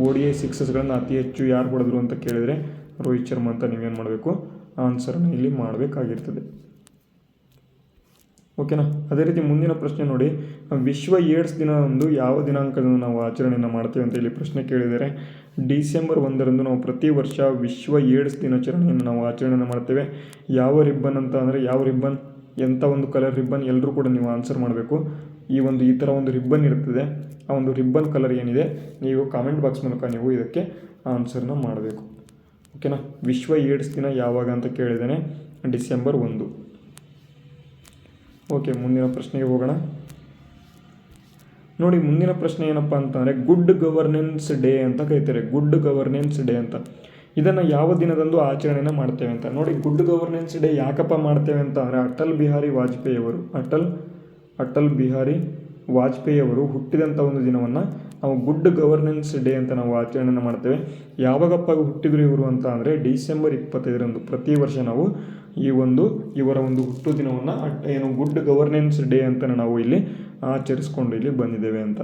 ಓ ಡಿ ಐ ಸಿಕ್ಸಸ್ಗಳನ್ನು ಅತಿ ಹೆಚ್ಚು ಯಾರು ಹೊಡೆದ್ರು ಅಂತ ಕೇಳಿದರೆ ರೋಹಿತ್ ಶರ್ಮಾ ಅಂತ ನೀವೇನು ಮಾಡಬೇಕು? ಆನ್ಸರ್ನ ಇಲ್ಲಿ ಮಾಡಬೇಕಾಗಿರ್ತದೆ. ಓಕೆನಾ ಅದೇ ರೀತಿ ಮುಂದಿನ ಪ್ರಶ್ನೆ ನೋಡಿ. ವಿಶ್ವ ಏಡ್ಸ್ ದಿನದಂದು ಯಾವ ದಿನಾಂಕದಂದು ನಾವು ಆಚರಣೆಯನ್ನು ಮಾಡ್ತೇವೆ ಅಂತ ಇಲ್ಲಿ ಪ್ರಶ್ನೆ ಕೇಳಿದರೆ ಡಿಸೆಂಬರ್ ಒಂದರಂದು ನಾವು ಪ್ರತಿ ವರ್ಷ ವಿಶ್ವ ಏಡ್ಸ್ ದಿನಾಚರಣೆಯನ್ನು ನಾವು ಆಚರಣೆಯನ್ನು ಮಾಡ್ತೇವೆ. ಯಾವ ರಿಬ್ಬನ್ ಅಂತ ಅಂದರೆ ಯಾವ ರಿಬ್ಬನ್? ಎಂಥ ಒಂದು ಕಲರ್ ರಿಬ್ಬನ್? ಎಲ್ಲರೂ ಕೂಡ ನೀವು ಆನ್ಸರ್ ಮಾಡಬೇಕು. ಈ ಒಂದು, ಈ ಥರ ಒಂದು ರಿಬ್ಬನ್ ಇರ್ತದೆ. ಆ ಒಂದು ರಿಬ್ಬನ್ ಕಲರ್ ಏನಿದೆ? ನೀವು ಕಾಮೆಂಟ್ ಬಾಕ್ಸ್ ಮೂಲಕ ನೀವು ಇದಕ್ಕೆ ಆನ್ಸರ್ನ ಮಾಡಬೇಕು. ಓಕೆನಾ? ವಿಶ್ವ ಏಡ್ಸ್ ದಿನ ಯಾವಾಗ ಅಂತ ಕೇಳಿದ್ದೇನೆ. ಡಿಸೆಂಬರ್ ಒಂದು. ಓಕೆ, ಮುಂದಿನ ಪ್ರಶ್ನೆಗೆ ಹೋಗೋಣ. ನೋಡಿ, ಮುಂದಿನ ಪ್ರಶ್ನೆ ಏನಪ್ಪ ಅಂತಂದರೆ, ಗುಡ್ ಗವರ್ನೆನ್ಸ್ ಡೇ ಅಂತ ಕರೀತಾರೆ. ಗುಡ್ ಗವರ್ನೆನ್ಸ್ ಡೇ ಅಂತ. ಇದನ್ನು ಯಾವ ದಿನದಂದು ಆಚರಣೆನ ಮಾಡ್ತೇವೆ ಅಂತ. ನೋಡಿ, ಗುಡ್ ಗವರ್ನೆನ್ಸ್ ಡೇ ಯಾಕಪ್ಪ ಮಾಡ್ತೇವೆ ಅಂತ ಅಂದರೆ, ಅಟಲ್ ಬಿಹಾರಿ ವಾಜಪೇಯಿ ಅವರು, ಅಟಲ್ ಅಟಲ್ ಬಿಹಾರಿ ವಾಜಪೇಯಿ ಅವರು ಹುಟ್ಟಿದಂಥ ಒಂದು ದಿನವನ್ನು ನಾವು ಗುಡ್ ಗವರ್ನೆನ್ಸ್ ಡೇ ಅಂತ ನಾವು ಆಚರಣೆಯನ್ನು ಮಾಡ್ತೇವೆ. ಯಾವಾಗಪ್ಪ ಹುಟ್ಟಿದ್ರು ಇವರು ಅಂತ ಅಂದರೆ ಡಿಸೆಂಬರ್ ಇಪ್ಪತ್ತೈದರಂದು. ಪ್ರತಿ ವರ್ಷ ನಾವು ಈ ಒಂದು, ಇವರ ಒಂದು ಹುಟ್ಟು ದಿನವನ್ನು ಏನು ಗುಡ್ ಗವರ್ನೆನ್ಸ್ ಡೇ ಅಂತ ನಾವು ಇಲ್ಲಿ ಆಚರಿಸ್ಕೊಂಡು ಇಲ್ಲಿ ಬಂದಿದ್ದೇವೆ ಅಂತ.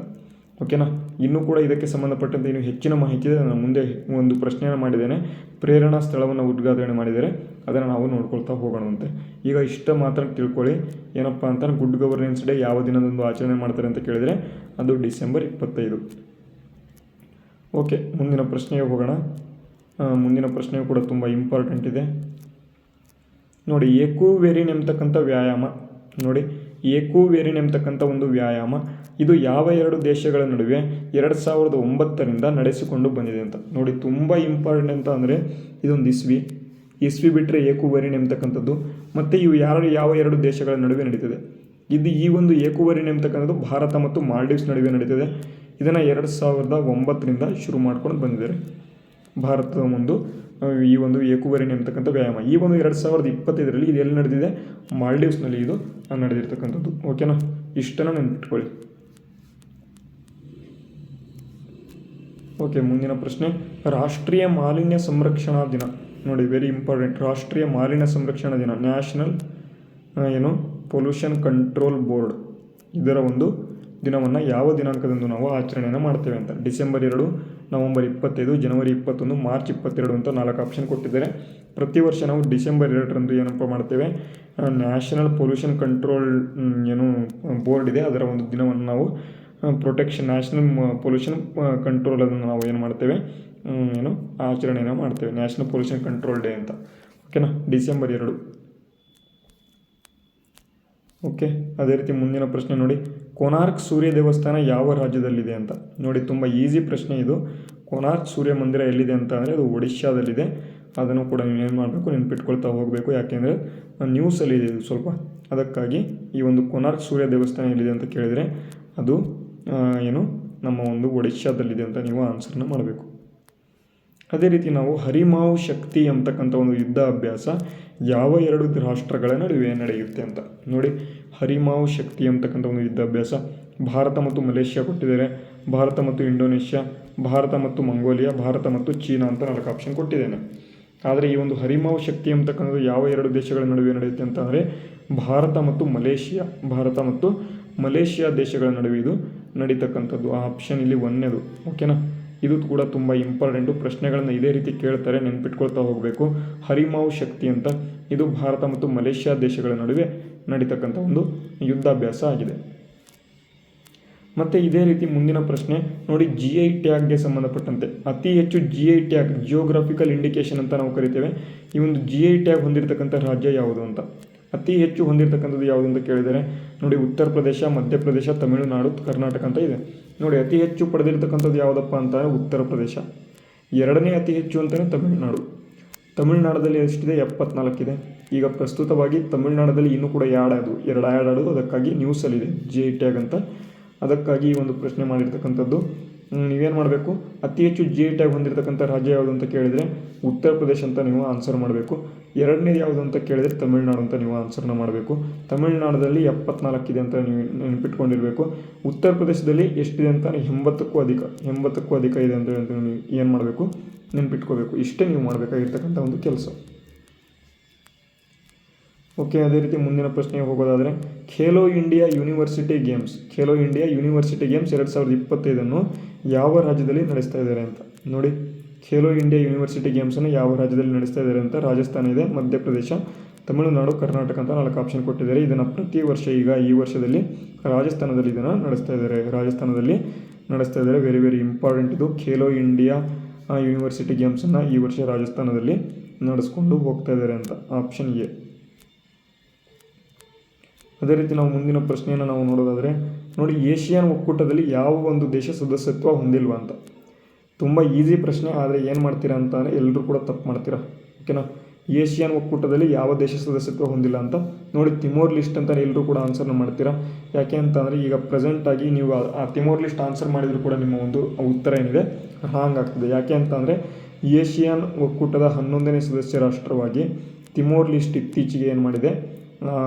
ಓಕೆನಾ ಇನ್ನೂ ಕೂಡ ಇದಕ್ಕೆ ಸಂಬಂಧಪಟ್ಟಂತೆ ಇನ್ನು ಹೆಚ್ಚಿನ ಮಾಹಿತಿ ನಾನು ಮುಂದೆ ಒಂದು ಪ್ರಶ್ನೆಯನ್ನು ಮಾಡಿದ್ದೇನೆ. ಪ್ರೇರಣಾ ಸ್ಥಳವನ್ನು ಉದ್ಘಾಟನೆ ಮಾಡಿದರೆ ಅದನ್ನು ನಾವು ನೋಡ್ಕೊಳ್ತಾ ಹೋಗೋಣಂತೆ. ಈಗ ಇಷ್ಟ ಮಾತ್ರ ತಿಳ್ಕೊಳ್ಳಿ. ಏನಪ್ಪ ಅಂತ ಗುಡ್ ಗವರ್ನೆನ್ಸ್ ಡೇ ಯಾವ ದಿನದಂದು ಆಚರಣೆ ಮಾಡ್ತಾರೆ ಅಂತ ಕೇಳಿದರೆ ಅದು ಡಿಸೆಂಬರ್ ಇಪ್ಪತ್ತೈದು. ಓಕೆ ಮುಂದಿನ ಪ್ರಶ್ನೆಗೆ ಹೋಗೋಣ. ಮುಂದಿನ ಪ್ರಶ್ನೆಯು ಕೂಡ ತುಂಬ ಇಂಪಾರ್ಟೆಂಟ್ ಇದೆ. ನೋಡಿ ಏಕೋವೇರಿನ್ ಎಂಬತಕ್ಕಂಥ ವ್ಯಾಯಾಮ. ನೋಡಿ ಏಕೋವೇರಿನ್ ಎಂಬತಕ್ಕಂಥ ಒಂದು ವ್ಯಾಯಾಮ. ಇದು ಯಾವ ಎರಡು ದೇಶಗಳ ನಡುವೆ ಎರಡು ಸಾವಿರದ ಒಂಬತ್ತರಿಂದ ನಡೆಸಿಕೊಂಡು ಬಂದಿದೆ ಅಂತ. ನೋಡಿ, ತುಂಬ ಇಂಪಾರ್ಟೆಂಟ್ ಅಂತ ಅಂದರೆ ಇದೊಂದು ಇಸ್ವಿ. ಇಸ್ವಿ ಬಿಟ್ಟರೆ ಏಕುವರಿಣಿ ಎಂಬತಕ್ಕಂಥದ್ದು ಮತ್ತು ಇವು ಯಾರು, ಯಾವ ಎರಡು ದೇಶಗಳ ನಡುವೆ ನಡೀತದೆ? ಇದು ಈ ಒಂದು ಏಕುವರಿಣಿ ಎಂಬತಕ್ಕಂಥದ್ದು ಭಾರತ ಮತ್ತು ಮಾಲ್ಡೀವ್ಸ್ ನಡುವೆ ನಡೀತದೆ. ಇದನ್ನು ಎರಡು ಸಾವಿರದ ಒಂಬತ್ತರಿಂದ ಶುರು ಮಾಡ್ಕೊಂಡು ಬಂದಿದ್ದಾರೆ. ಭಾರತದ ಒಂದು ಈ ಒಂದು ಏಕುವರಿಣಿ ಎಂಬತಕ್ಕಂಥ ವ್ಯಾಯಾಮ. ಈ ಒಂದು ಎರಡು ಸಾವಿರದ ಇಪ್ಪತ್ತೈದರಲ್ಲಿ ಇದು ಎಲ್ಲಿ ನಡೆದಿದೆ? ಮಾಲ್ಡೀವ್ಸ್ನಲ್ಲಿ ಇದು ನಡೆದಿರ್ತಕ್ಕಂಥದ್ದು. ಓಕೆನಾ ಇಷ್ಟನ್ನು ನೆನ್ಪಿಟ್ಕೊಳ್ಳಿ. ಓಕೆ ಮುಂದಿನ ಪ್ರಶ್ನೆ. ರಾಷ್ಟ್ರೀಯ ಮಾಲಿನ್ಯ ಸಂರಕ್ಷಣಾ ದಿನ. ನೋಡಿ ವೆರಿ ಇಂಪಾರ್ಟೆಂಟ್ ರಾಷ್ಟ್ರೀಯ ಮಾಲಿನ್ಯ ಸಂರಕ್ಷಣಾ ದಿನ ನ್ಯಾಷನಲ್ ಏನು ಪೊಲ್ಯೂಷನ್ ಕಂಟ್ರೋಲ್ ಬೋರ್ಡ್ ಇದರ ಒಂದು ದಿನವನ್ನು ಯಾವ ದಿನಾಂಕದಂದು ನಾವು ಆಚರಣೆಯನ್ನು ಮಾಡ್ತೇವೆ ಅಂತ. ಡಿಸೆಂಬರ್ ಎರಡು, ನವಂಬರ್ ಇಪ್ಪತ್ತೈದು, ಜನವರಿ ಇಪ್ಪತ್ತೊಂದು, ಮಾರ್ಚ್ ಇಪ್ಪತ್ತೆರಡು ಅಂತ ನಾಲ್ಕು ಆಪ್ಷನ್ ಕೊಟ್ಟಿದ್ದಾರೆ. ಪ್ರತಿ ವರ್ಷ ನಾವು ಡಿಸೆಂಬರ್ ಎರಡರಂದು ಏನಪ್ಪ ಮಾಡ್ತೇವೆ? ನ್ಯಾಷನಲ್ ಪೊಲ್ಯೂಷನ್ ಕಂಟ್ರೋಲ್ ಏನು ಬೋರ್ಡ್ ಇದೆ. ಅದರ ಒಂದು ದಿನವನ್ನು ನಾವು ಪ್ರೊಟೆಕ್ಷನ್ ನ್ಯಾಷನಲ್ ಪೊಲ್ಯೂಷನ್ ಕಂಟ್ರೋಲ್ ಅದನ್ನು ನಾವು ಏನು ಮಾಡ್ತೇವೆ? ಏನು? ಆಚರಣೆಯನ್ನು ಮಾಡ್ತೇವೆ. ನ್ಯಾಷನಲ್ ಪೊಲ್ಯೂಷನ್ ಕಂಟ್ರೋಲ್ ಡೇ ಅಂತ. ಓಕೆನಾ ಡಿಸೆಂಬರ್ ಎರಡು. ಓಕೆ ಅದೇ ರೀತಿ ಮುಂದಿನ ಪ್ರಶ್ನೆ ನೋಡಿ. ಕೋನಾರ್ಕ್ ಸೂರ್ಯ ದೇವಸ್ಥಾನ ಯಾವ ರಾಜ್ಯದಲ್ಲಿದೆ ಅಂತ. ನೋಡಿ, ತುಂಬ ಈಸಿ ಪ್ರಶ್ನೆ ಇದು. ಕೋನಾರ್ಕ್ ಸೂರ್ಯ ಮಂದಿರ ಎಲ್ಲಿದೆ ಅಂತ ಅಂದರೆ ಅದು ಒಡಿಶಾದಲ್ಲಿದೆ. ಅದನ್ನು ಕೂಡ ನೀವು ಏನು ಮಾಡಬೇಕು? ನೆನ್ಪಿಟ್ಕೊಳ್ತಾ ಹೋಗಬೇಕು. ಯಾಕೆಂದರೆ ನ್ಯೂಸಲ್ಲಿ ಇದೆ ಇದು ಸ್ವಲ್ಪ. ಅದಕ್ಕಾಗಿ ಈ ಒಂದು ಕೋನಾರ್ಕ್ ಸೂರ್ಯ ದೇವಸ್ಥಾನ ಎಲ್ಲಿದೆ ಅಂತ ಕೇಳಿದರೆ ಅದು ಏನು? ನಮ್ಮ ಒಂದು ಒಡಿಶಾದಲ್ಲಿದೆ ಅಂತ ನೀವು ಆನ್ಸರ್ನ ಮಾಡಬೇಕು. ಅದೇ ರೀತಿ ನಾವು ಹರಿಮಾವು ಶಕ್ತಿ ಅಂತಕ್ಕಂಥ ಒಂದು ಯುದ್ಧ ಅಭ್ಯಾಸ ಯಾವ ಎರಡು ರಾಷ್ಟ್ರಗಳ ನಡುವೆ ನಡೆಯುತ್ತೆ ಅಂತ. ನೋಡಿ, ಹರಿಮಾವು ಶಕ್ತಿ ಅಂತಕ್ಕಂಥ ಒಂದು ಯುದ್ಧ ಅಭ್ಯಾಸ ಭಾರತ ಮತ್ತು ಮಲೇಷ್ಯಾ ಕೊಟ್ಟಿದ್ದಾರೆ. ಭಾರತ ಮತ್ತು ಇಂಡೋನೇಷ್ಯಾ, ಭಾರತ ಮತ್ತು ಮಂಗೋಲಿಯಾ, ಭಾರತ ಮತ್ತು ಚೀನಾ ಅಂತ ನಾಲ್ಕು ಆಪ್ಷನ್ ಕೊಟ್ಟಿದ್ದೇನೆ. ಆದರೆ ಈ ಒಂದು ಹರಿಮಾವು ಶಕ್ತಿ ಅಂತಕ್ಕಂಥದ್ದು ಯಾವ ಎರಡು ದೇಶಗಳ ನಡುವೆ ನಡೆಯುತ್ತೆ ಅಂತ ಅಂದರೆ ಭಾರತ ಮತ್ತು ಮಲೇಷಿಯಾ, ಭಾರತ ಮತ್ತು ಮಲೇಷಿಯಾ ದೇಶಗಳ ನಡುವೆ ಇದು ನಡೀತಕ್ಕಂಥದ್ದು. ಆ ಆಪ್ಷನ್ ಇಲ್ಲಿ ಒಂದನೇದು. ಓಕೆನಾ ಇದು ಕೂಡ ತುಂಬ ಇಂಪಾರ್ಟೆಂಟು ಪ್ರಶ್ನೆಗಳನ್ನು ಇದೇ ರೀತಿ ಕೇಳ್ತಾರೆ, ನೆನ್ಪಿಟ್ಕೊಳ್ತಾ ಹೋಗಬೇಕು. ಹರಿಮಾವು ಶಕ್ತಿ ಅಂತ ಇದು ಭಾರತ ಮತ್ತು ಮಲೇಷ್ಯಾ ದೇಶಗಳ ನಡುವೆ ನಡೀತಕ್ಕಂಥ ಒಂದು ಯುದ್ಧಾಭ್ಯಾಸ ಆಗಿದೆ. ಮತ್ತು ಇದೇ ರೀತಿ ಮುಂದಿನ ಪ್ರಶ್ನೆ, ನೋಡಿ ಜಿ ಐ ಟ್ಯಾಗ್ಗೆ ಸಂಬಂಧಪಟ್ಟಂತೆ. ಅತಿ ಹೆಚ್ಚು G I tag geographical indication ಅಂತ ನಾವು ಕರಿತೇವೆ. ಈ ಒಂದು ಜಿ ಐ ಟ್ಯಾಗ್ ಹೊಂದಿರತಕ್ಕಂಥ ರಾಜ್ಯ ಯಾವುದು ಅಂತ? ಅತಿ ಹೆಚ್ಚು ಹೊಂದಿರತಕ್ಕಂಥದ್ದು ಯಾವುದು ಅಂತ ಕೇಳಿದರೆ ನೋಡಿ, ಉತ್ತರ ಪ್ರದೇಶ ಮಧ್ಯಪ್ರದೇಶ ತಮಿಳುನಾಡು, ಕರ್ನಾಟಕ ಅಂತ ಇದೆ. ನೋಡಿ, ಅತಿ ಹೆಚ್ಚು ಪಡೆದಿರತಕ್ಕಂಥದ್ದು ಯಾವುದಪ್ಪ ಅಂತ ಉತ್ತರ ಪ್ರದೇಶ. ಎರಡನೇ ಅತಿ ಹೆಚ್ಚು ಅಂತಲೇ ತಮಿಳುನಾಡು. ತಮಿಳುನಾಡಲ್ಲಿ ಎಷ್ಟಿದೆ? ಎಪ್ಪತ್ನಾಲ್ಕಿದೆ. ಈಗ ಪ್ರಸ್ತುತವಾಗಿ ತಮಿಳುನಾಡದಲ್ಲಿ ಇನ್ನೂ ಕೂಡ ಯಾಡ್ ಅದು, ಎರಡು ಆ್ಯಡ್ ಆಡೋದು. ಅದಕ್ಕಾಗಿ ನ್ಯೂಸಲ್ಲಿದೆ ಜಿ ಟ್ಯಾಗ್ ಅಂತ. ಅದಕ್ಕಾಗಿ ಒಂದು ಪ್ರಶ್ನೆ ಮಾಡಿರ್ತಕ್ಕಂಥದ್ದು. ನೀವೇನು ಮಾಡಬೇಕು? ಅತಿ ಹೆಚ್ಚು ಜಿ ಐ ಟ್ಯಾಗ್ ಹೊಂದಿರತಕ್ಕಂಥ ರಾಜ್ಯ ಯಾವುದು ಅಂತ ಕೇಳಿದರೆ ಉತ್ತರ ಪ್ರದೇಶ ಅಂತ ನೀವು ಆನ್ಸರ್ ಮಾಡಬೇಕು. ಎರಡನೇದು ಯಾವುದು ಅಂತ ಕೇಳಿದರೆ ತಮಿಳುನಾಡು ಅಂತ ನೀವು ಆನ್ಸರ್ನ ಮಾಡಬೇಕು. ತಮಿಳುನಾಡಲ್ಲಿ ಎಪ್ಪತ್ನಾಲ್ಕಿದೆ ಅಂತ ನೀವು ನೆನಪಿಟ್ಕೊಂಡಿರಬೇಕು. ಉತ್ತರ ಪ್ರದೇಶದಲ್ಲಿ ಎಷ್ಟಿದೆ ಅಂತ ಎಂಬತ್ತಕ್ಕೂ ಅಧಿಕ ಎಂಬತ್ತಕ್ಕೂ ಅಧಿಕ ಇದೆ ಅಂತ ನೀವು ಏನು ಮಾಡಬೇಕು? ನೆನಪಿಟ್ಕೋಬೇಕು. ಇಷ್ಟೇ ನೀವು ಮಾಡಬೇಕಾಗಿರ್ತಕ್ಕಂಥ ಒಂದು ಕೆಲಸ. ಓಕೆ, ಅದೇ ರೀತಿ ಮುಂದಿನ ಪ್ರಶ್ನೆಗೆ ಹೋಗೋದಾದರೆ, Khelo India university games, Khelo India university games ಎರಡು ಸಾವಿರದ ಇಪ್ಪತ್ತೈದನ್ನು ಯಾವ ರಾಜ್ಯದಲ್ಲಿ ನಡೆಸ್ತಾ ಇದ್ದಾರೆ ಅಂತ. ನೋಡಿ, ಖೇಲೋ ಇಂಡಿಯಾ ಯೂನಿವರ್ಸಿಟಿ ಗೇಮ್ಸನ್ನು ಯಾವ ರಾಜ್ಯದಲ್ಲಿ ನಡೆಸ್ತಾ ಇದ್ದಾರೆ ಅಂತ. ರಾಜಸ್ಥಾನ ಇದೆ, ಮಧ್ಯಪ್ರದೇಶ, ತಮಿಳುನಾಡು, ಕರ್ನಾಟಕ ಅಂತ ನಾಲ್ಕು ಆಪ್ಷನ್ ಕೊಟ್ಟಿದ್ದಾರೆ. ಇದನ್ನು ಪ್ರತಿ ವರ್ಷ ಈಗ ಈ ವರ್ಷದಲ್ಲಿ ರಾಜಸ್ಥಾನದಲ್ಲಿ ಇದನ್ನು ನಡೆಸ್ತಾ ಇದ್ದಾರೆ. ರಾಜಸ್ಥಾನದಲ್ಲಿ ನಡೆಸ್ತಾ ಇದ್ದಾರೆ. ವೆರಿ ವೆರಿ ಇಂಪಾರ್ಟೆಂಟ್ ಇದು. ಖೇಲೋ ಇಂಡಿಯಾ ಯೂನಿವರ್ಸಿಟಿ ಗೇಮ್ಸನ್ನು ಈ ವರ್ಷ ರಾಜಸ್ಥಾನದಲ್ಲಿ ನಡೆಸ್ಕೊಂಡು ಹೋಗ್ತಾ ಇದ್ದಾರೆ ಅಂತ. ಆಪ್ಷನ್ ಎ ಅದೇ ರೀತಿ ನಾವು ಮುಂದಿನ ಪ್ರಶ್ನೆಯನ್ನು ನಾವು ನೋಡೋದಾದರೆ, ನೋಡಿ ಏಷಿಯನ್ ಒಕ್ಕೂಟದಲ್ಲಿ ಯಾವ ಒಂದು ದೇಶ ಸದಸ್ಯತ್ವ ಹೊಂದಿಲ್ವ ಅಂತ. ತುಂಬ ಈಸಿ ಪ್ರಶ್ನೆ, ಆದರೆ ಏನು ಮಾಡ್ತೀರಾ ಅಂತ ಅಂದರೆ ಎಲ್ಲರೂ ಕೂಡ ತಪ್ಪು ಮಾಡ್ತೀರಾ. ಓಕೆನಾ ಏಷಿಯನ್ ಒಕ್ಕೂಟದಲ್ಲಿ ಯಾವ ದೇಶ ಸದಸ್ಯತ್ವ ಹೊಂದಿಲ್ಲ ಅಂತ ನೋಡಿ ತಿಮೋರ್ ಲಿಸ್ಟ್ ಅಂತ ಎಲ್ಲರೂ ಕೂಡ ಆನ್ಸರ್ನ ಮಾಡ್ತೀರಾ. ಯಾಕೆ ಅಂತಂದರೆ ಈಗ ಪ್ರೆಸೆಂಟಾಗಿ ನೀವು ಆ- ತಿಮೋರ್ ಲಿಸ್ಟ್ ಆನ್ಸರ್ ಮಾಡಿದರೂ ಕೂಡ ನಿಮ್ಮ ಒಂದು ಉತ್ತರ ಏನಿದೆ? ಹಾಂಗ್ ಆಗ್ತದೆ. ಯಾಕೆ ಅಂತಂದರೆ ಏಷಿಯನ್ ಒಕ್ಕೂಟದ ಹನ್ನೊಂದನೇ ಸದಸ್ಯ ರಾಷ್ಟ್ರವಾಗಿ ತಿಮೋರ್ ಲಿಸ್ಟ್ ಇತ್ತೀಚೆಗೆ ಏನು ಮಾಡಿದೆ?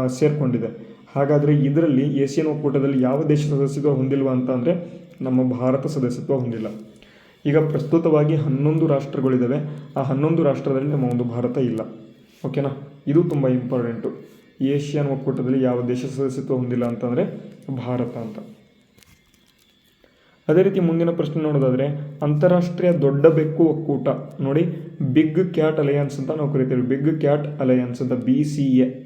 ಸೇರ್ಕೊಂಡಿದೆ. ಹಾಗಾದರೆ ಇದರಲ್ಲಿ ಏಷಿಯನ್ ಒಕ್ಕೂಟದಲ್ಲಿ ಯಾವ ದೇಶ ಸದಸ್ಯತ್ವ ಹೊಂದಿಲ್ವಾ ಅಂತ ಅಂದರೆ ನಮ್ಮ ಭಾರತ ಸದಸ್ಯತ್ವ ಹೊಂದಿಲ್ಲ. ಈಗ ಪ್ರಸ್ತುತವಾಗಿ ಹನ್ನೊಂದು ರಾಷ್ಟ್ರಗಳಿದ್ದಾವೆ ಆ ಹನ್ನೊಂದು ರಾಷ್ಟ್ರದಲ್ಲಿ ನಮ್ಮ ಒಂದು ಭಾರತ ಇಲ್ಲ. ಓಕೆನಾ? ಇದು ತುಂಬ ಇಂಪಾರ್ಟೆಂಟು. ಏಷಿಯನ್ ಒಕ್ಕೂಟದಲ್ಲಿ ಯಾವ ದೇಶ ಸದಸ್ಯತ್ವ ಹೊಂದಿಲ್ಲ ಅಂತಂದರೆ ಭಾರತ ಅಂತ. ಅದೇ ರೀತಿ ಮುಂದಿನ ಪ್ರಶ್ನೆ ನೋಡೋದಾದರೆ, ಅಂತಾರಾಷ್ಟ್ರೀಯ ದೊಡ್ಡ ಬೆಕ್ಕು ಒಕ್ಕೂಟ. ನೋಡಿ, ಬಿಗ್ ಕ್ಯಾಟ್ ಅಲಯನ್ಸ್ ಅಂತ ನಾವು ಕರಿತೀವಿ. ಬಿಗ್ ಕ್ಯಾಟ್ ಅಲಯನ್ಸ್ ಅಂತ ಬಿ ಸಿ ಎ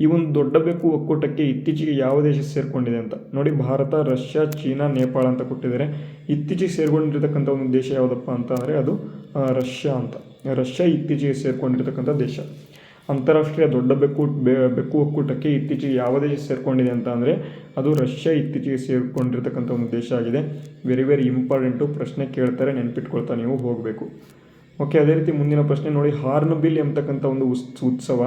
ಈ ಒಂದು ದೊಡ್ಡ ಬೆಕ್ಕು ಒಕ್ಕೂಟಕ್ಕೆ ಇತ್ತೀಚೆಗೆ ಯಾವ ದೇಶ ಸೇರಿಕೊಂಡಿದೆ ಅಂತ. ನೋಡಿ, ಭಾರತ, ರಷ್ಯಾ, ಚೀನಾ, ನೇಪಾಳ ಅಂತ ಕೊಟ್ಟಿದ್ದಾರೆ. ಇತ್ತೀಚೆಗೆ ಸೇರಿಕೊಂಡಿರ್ತಕ್ಕಂಥ ಒಂದು ದೇಶ ಯಾವುದಪ್ಪ ಅಂತ ಅಂದರೆ ಅದು ರಷ್ಯಾ ಅಂತ. ರಷ್ಯಾ ಇತ್ತೀಚೆಗೆ ಸೇರಿಕೊಂಡಿರ್ತಕ್ಕಂಥ ದೇಶ. ಅಂತಾರಾಷ್ಟ್ರೀಯ ದೊಡ್ಡ ಬೆಕ್ಕು ಬೆಕ್ಕು ಒಕ್ಕೂಟಕ್ಕೆ ಇತ್ತೀಚೆಗೆ ಯಾವ ದೇಶ ಸೇರ್ಕೊಂಡಿದೆ ಅಂತ ಅಂದರೆ ಅದು ರಷ್ಯಾ ಇತ್ತೀಚೆಗೆ ಸೇರಿಕೊಂಡಿರ್ತಕ್ಕಂಥ ಒಂದು ದೇಶ ಆಗಿದೆ. ವೆರಿ ವೆರಿ ಇಂಪಾರ್ಟೆಂಟು ಪ್ರಶ್ನೆ ಕೇಳ್ತಾರೆ, ನೆನ್ಪಿಟ್ಕೊಳ್ತಾ ನೀವು ಹೋಗಬೇಕು. ಓಕೆ ಅದೇ ರೀತಿ ಮುಂದಿನ ಪ್ರಶ್ನೆ ನೋಡಿ, ಹಾರ್ನ್ಬಿಲ್ ಎಂಬತಕ್ಕಂಥ ಒಂದು ಉತ್ಸವ.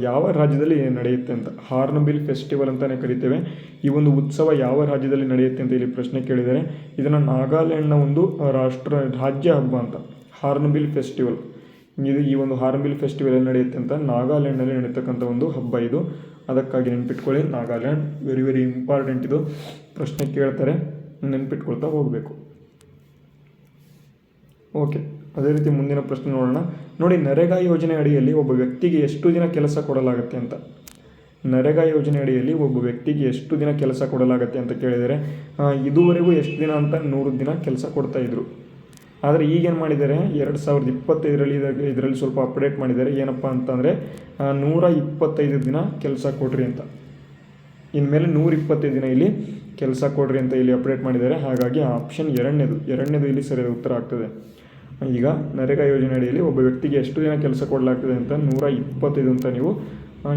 ಯಾವ ರಾಜ್ಯದಲ್ಲಿ ನಡೆಯುತ್ತೆ ಅಂತ. ಹಾರ್ನ್ಬಿಲ್ ಫೆಸ್ಟಿವಲ್ ಅಂತಲೇ ಕರಿತೇವೆ. ಈ ಒಂದು ಉತ್ಸವ ಯಾವ ರಾಜ್ಯದಲ್ಲಿ ನಡೆಯುತ್ತೆ ಅಂತ ಇಲ್ಲಿ ಪ್ರಶ್ನೆ ಕೇಳಿದ್ದಾರೆ ಇದನ್ನು ನಾಗಾಲ್ಯಾಂಡ್ನ ಒಂದು ರಾಷ್ಟ್ರ, ರಾಜ್ಯ ಹಬ್ಬ ಅಂತ. Hornbill festival. ಇದು ಈ ಒಂದು ಹಾರ್ನ್ಬಿಲ್ ಫೆಸ್ಟಿವಲ್ ಎಲ್ಲಿ ನಡೆಯುತ್ತೆ ಅಂತ ನಾಗಾಲ್ಯಾಂಡ್ನಲ್ಲಿ ನಡೀತಕ್ಕಂಥ ಒಂದು ಹಬ್ಬ ಇದು. ಅದಕ್ಕಾಗಿ ನೆನ್ಪಿಟ್ಕೊಳ್ಳಿ, ನಾಗಾಲ್ಯಾಂಡ್ ವೆರಿ ವೆರಿ ಇಂಪಾರ್ಟೆಂಟ್ ಇದು. ಪ್ರಶ್ನೆ ಕೇಳ್ತಾರೆ, ನೆನ್ಪಿಟ್ಕೊಳ್ತಾ ಹೋಗಬೇಕು. ಓಕೆ ಅದೇ ರೀತಿ ಮುಂದಿನ ಪ್ರಶ್ನೆ ನೋಡೋಣ. ನೋಡಿ, ನರೇಗಾ ಯೋಜನೆ ಅಡಿಯಲ್ಲಿ ಒಬ್ಬ ವ್ಯಕ್ತಿಗೆ ಎಷ್ಟು ದಿನ ಕೆಲಸ ಕೊಡಲಾಗುತ್ತೆ ಅಂತ. ನರೇಗಾ ಯೋಜನೆ ಅಡಿಯಲ್ಲಿ ಒಬ್ಬ ವ್ಯಕ್ತಿಗೆ ಎಷ್ಟು ದಿನ ಕೆಲಸ ಕೊಡಲಾಗುತ್ತೆ ಅಂತ ಕೇಳಿದರೆ ಇದುವರೆಗೂ ಎಷ್ಟು ದಿನ ಅಂತ ನೂರು ದಿನ ಕೆಲಸ ಕೊಡ್ತಾ ಇದ್ರು. ಆದರೆ ಈಗೇನು ಮಾಡಿದ್ದಾರೆ, ಎರಡು ಸಾವಿರದ ಇಪ್ಪತ್ತೈದರಲ್ಲಿ ಇದರಲ್ಲಿ ಸ್ವಲ್ಪ ಅಪ್ಡೇಟ್ ಮಾಡಿದ್ದಾರೆ. ಏನಪ್ಪ ಅಂತಂದರೆ ನೂರ ಇಪ್ಪತ್ತೈದು ದಿನ ಕೆಲಸ ಕೊಡ್ರಿ ಅಂತ. ಇನ್ಮೇಲೆ ನೂರ ಇಪ್ಪತ್ತೈದು ದಿನ ಇಲ್ಲಿ ಕೆಲಸ ಕೊಡ್ರಿ ಅಂತ ಇಲ್ಲಿ ಅಪ್ಡೇಟ್ ಮಾಡಿದ್ದಾರೆ. ಹಾಗಾಗಿ ಆಪ್ಷನ್ ಎರಡನೇದು. ಎರಡನೇದು ಇಲ್ಲಿ ಸರಿಯಾದ ಉತ್ತರ ಆಗ್ತದೆ. ಈಗ ನರೇಗಾ ಯೋಜನೆ ಅಡಿಯಲ್ಲಿ ಒಬ್ಬ ವ್ಯಕ್ತಿಗೆ ಎಷ್ಟು ದಿನ ಕೆಲಸ ಕೊಡಲಾಗ್ತದೆ ಅಂತ ನೂರ ಇಪ್ಪತ್ತೈದು ಅಂತ ನೀವು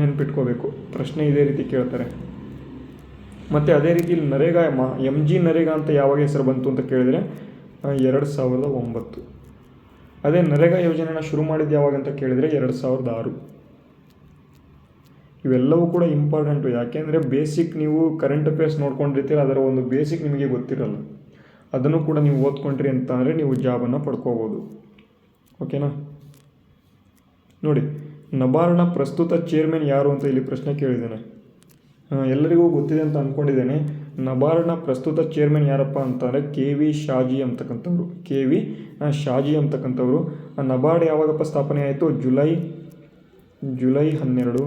ನೆನ್ಪಿಟ್ಕೋಬೇಕು. ಪ್ರಶ್ನೆ ಇದೇ ರೀತಿ ಕೇಳ್ತಾರೆ. ಮತ್ತು ಅದೇ ರೀತಿ ನರೇಗಾ ಮ ಎಂ ಜಿ ನರೇಗಾ ಅಂತ ಯಾವಾಗ ಹೆಸರು ಬಂತು ಅಂತ ಕೇಳಿದರೆ ಎರಡು ಸಾವಿರದ ಒಂಬತ್ತು. ಅದೇ ನರೇಗಾ ಯೋಜನೆನ ಶುರು ಮಾಡಿದ್ದು ಯಾವಾಗ ಅಂತ ಕೇಳಿದರೆ ಎರಡು ಸಾವಿರದ ಆರು. ಇವೆಲ್ಲವೂ ಕೂಡ ಇಂಪಾರ್ಟೆಂಟು ಯಾಕೆಂದರೆ ಬೇಸಿಕ್ ನೀವು ಕರೆಂಟ್ ಅಫೇರ್ಸ್ ನೋಡ್ಕೊಂಡಿರ್ತೀರ, ಅದರ ಒಂದು ಬೇಸಿಕ್ ನಿಮಗೆ ಗೊತ್ತಿರಲ್ಲ. ಅದನ್ನು ಕೂಡ ನೀವು ಓದ್ಕೊಂಡ್ರಿ ಅಂತ ಅಂದರೆ ನೀವು ಜಾಬನ್ನು ಪಡ್ಕೋಬೋದು. ಓಕೆನಾ? ನೋಡಿ, ನಬಾರ್ಡ್ನ ಪ್ರಸ್ತುತ ಚೇರ್ಮನ್ ಯಾರು ಅಂತ ಇಲ್ಲಿ ಪ್ರಶ್ನೆ ಕೇಳಿದ್ದೇನೆ. ಎಲ್ಲರಿಗೂ ಗೊತ್ತಿದೆ ಅಂತ ಅಂದ್ಕೊಂಡಿದ್ದೇನೆ ನಬಾರ್ಡ್ನ ಪ್ರಸ್ತುತ ಚೇರ್ಮನ್ ಯಾರಪ್ಪ ಅಂತಂದರೆ ಕೆ ವಿ ಶಾಜಿ ಅಂತಕ್ಕಂಥವ್ರು. ಕೆ ವಿ ಶಾಜಿ ಅಂತಕ್ಕಂಥವ್ರು. ನಬಾರ್ಡ್ ಯಾವಾಗಪ್ಪ ಸ್ಥಾಪನೆ ಆಯಿತು? ಜುಲೈ ಜುಲೈ ಹನ್ನೆರಡು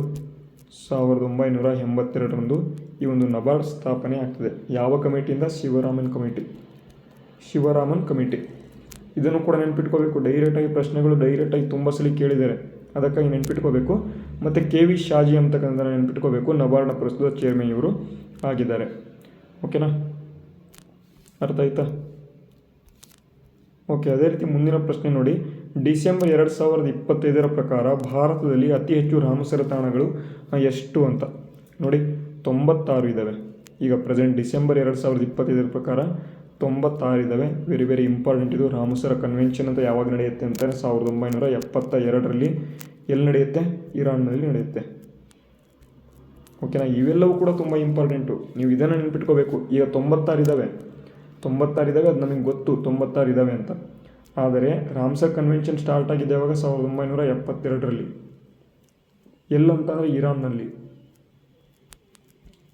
ಸಾವಿರದ ಒಂಬೈನೂರ ಎಂಬತ್ತೆರಡರಂದು ಈ ಒಂದು ನಬಾರ್ಡ್ ಸ್ಥಾಪನೆ ಆಗ್ತದೆ. ಯಾವ ಕಮಿಟಿಯಿಂದ? ಶಿವರಾಮನ್ ಕಮಿಟಿ. ಶಿವರಾಮನ್ ಕಮಿಟಿ. ಇದನ್ನು ಕೂಡ ನೆನ್ಪಿಟ್ಕೋಬೇಕು. ಡೈರೆಕ್ಟಾಗಿ ಪ್ರಶ್ನೆಗಳು ಡೈರೆಕ್ಟಾಗಿ ತುಂಬ ಸಲ ಕೇಳಿದ್ದಾರೆ. ಅದಕ್ಕಾಗಿ ನೆನ್ಪಿಟ್ಕೋಬೇಕು. ಮತ್ತು ಕೆ ವಿ ಶಾಜಿ ಅಂತಕ್ಕಂಥ ನೆನ್ಪಿಟ್ಕೋಬೇಕು. ನಬಾರ್ಡ್ನ ಪ್ರಸ್ತುತ ಚೇರ್ಮನ್ ಇವರು ಆಗಿದ್ದಾರೆ. ಓಕೆನಾ ಅರ್ಥ ಆಯ್ತಾ? ಓಕೆ ಅದೇ ರೀತಿ ಮುಂದಿನ ಪ್ರಶ್ನೆ ನೋಡಿ. ಡಿಸೆಂಬರ್ ಎರಡು ಸಾವಿರದ ಇಪ್ಪತ್ತೈದರ ಪ್ರಕಾರ ಭಾರತದಲ್ಲಿ ಅತಿ ಹೆಚ್ಚು ರಾಮಸರ ತಾಣಗಳು ಎಷ್ಟು ಅಂತ. ನೋಡಿ, ತೊಂಬತ್ತಾರು ಇದ್ದಾವೆ ಈಗ ಪ್ರೆಸೆಂಟ್ ಡಿಸೆಂಬರ್ ಎರಡು ಸಾವಿರದ ಇಪ್ಪತ್ತೈದರ ಪ್ರಕಾರ ತೊಂಬತ್ತಾರು ಇದ್ದಾವೆ ವೆರಿ ವೆರಿ ಇಂಪಾರ್ಟೆಂಟ್ ಇದು. ರಾಮಸರ ಕನ್ವೆನ್ಷನ್ ಅಂತ ಯಾವಾಗ ನಡೆಯುತ್ತೆ ಅಂತಾರೆ ಸಾವಿರದ ಒಂಬೈನೂರ ಎಪ್ಪತ್ತ ಎರಡರಲ್ಲಿ ಎಲ್ಲಿ ನಡೆಯುತ್ತೆ? ಇರಾನ್ನಲ್ಲಿ ನಡೆಯುತ್ತೆ. ಓಕೆನಾ ಇವೆಲ್ಲವೂ ಕೂಡ ತುಂಬ ಇಂಪಾರ್ಟೆಂಟು ನೀವು ಇದನ್ನು ನೆನ್ಪಿಟ್ಕೋಬೇಕು. ಈಗ ತೊಂಬತ್ತಾರು ಇದ್ದಾವೆ ತೊಂಬತ್ತಾರು ಇದ್ದಾವೆ ಅದು ನಮಗೆ ಗೊತ್ತು. ತೊಂಬತ್ತಾರು ಇದ್ದಾವೆ ಅಂತ. ಆದರೆ ರಾಮ್ಸರ್ ಕನ್ವೆನ್ಷನ್ ಸ್ಟಾರ್ಟ್ ಆಗಿದೆ ಯಾವಾಗ? ಸಾವಿರದ ಒಂಬೈನೂರ ಎಪ್ಪತ್ತೆರಡರಲ್ಲಿ. ಎಲ್ಲಂತಂದರೆ ಇರಾನ್ನಲ್ಲಿ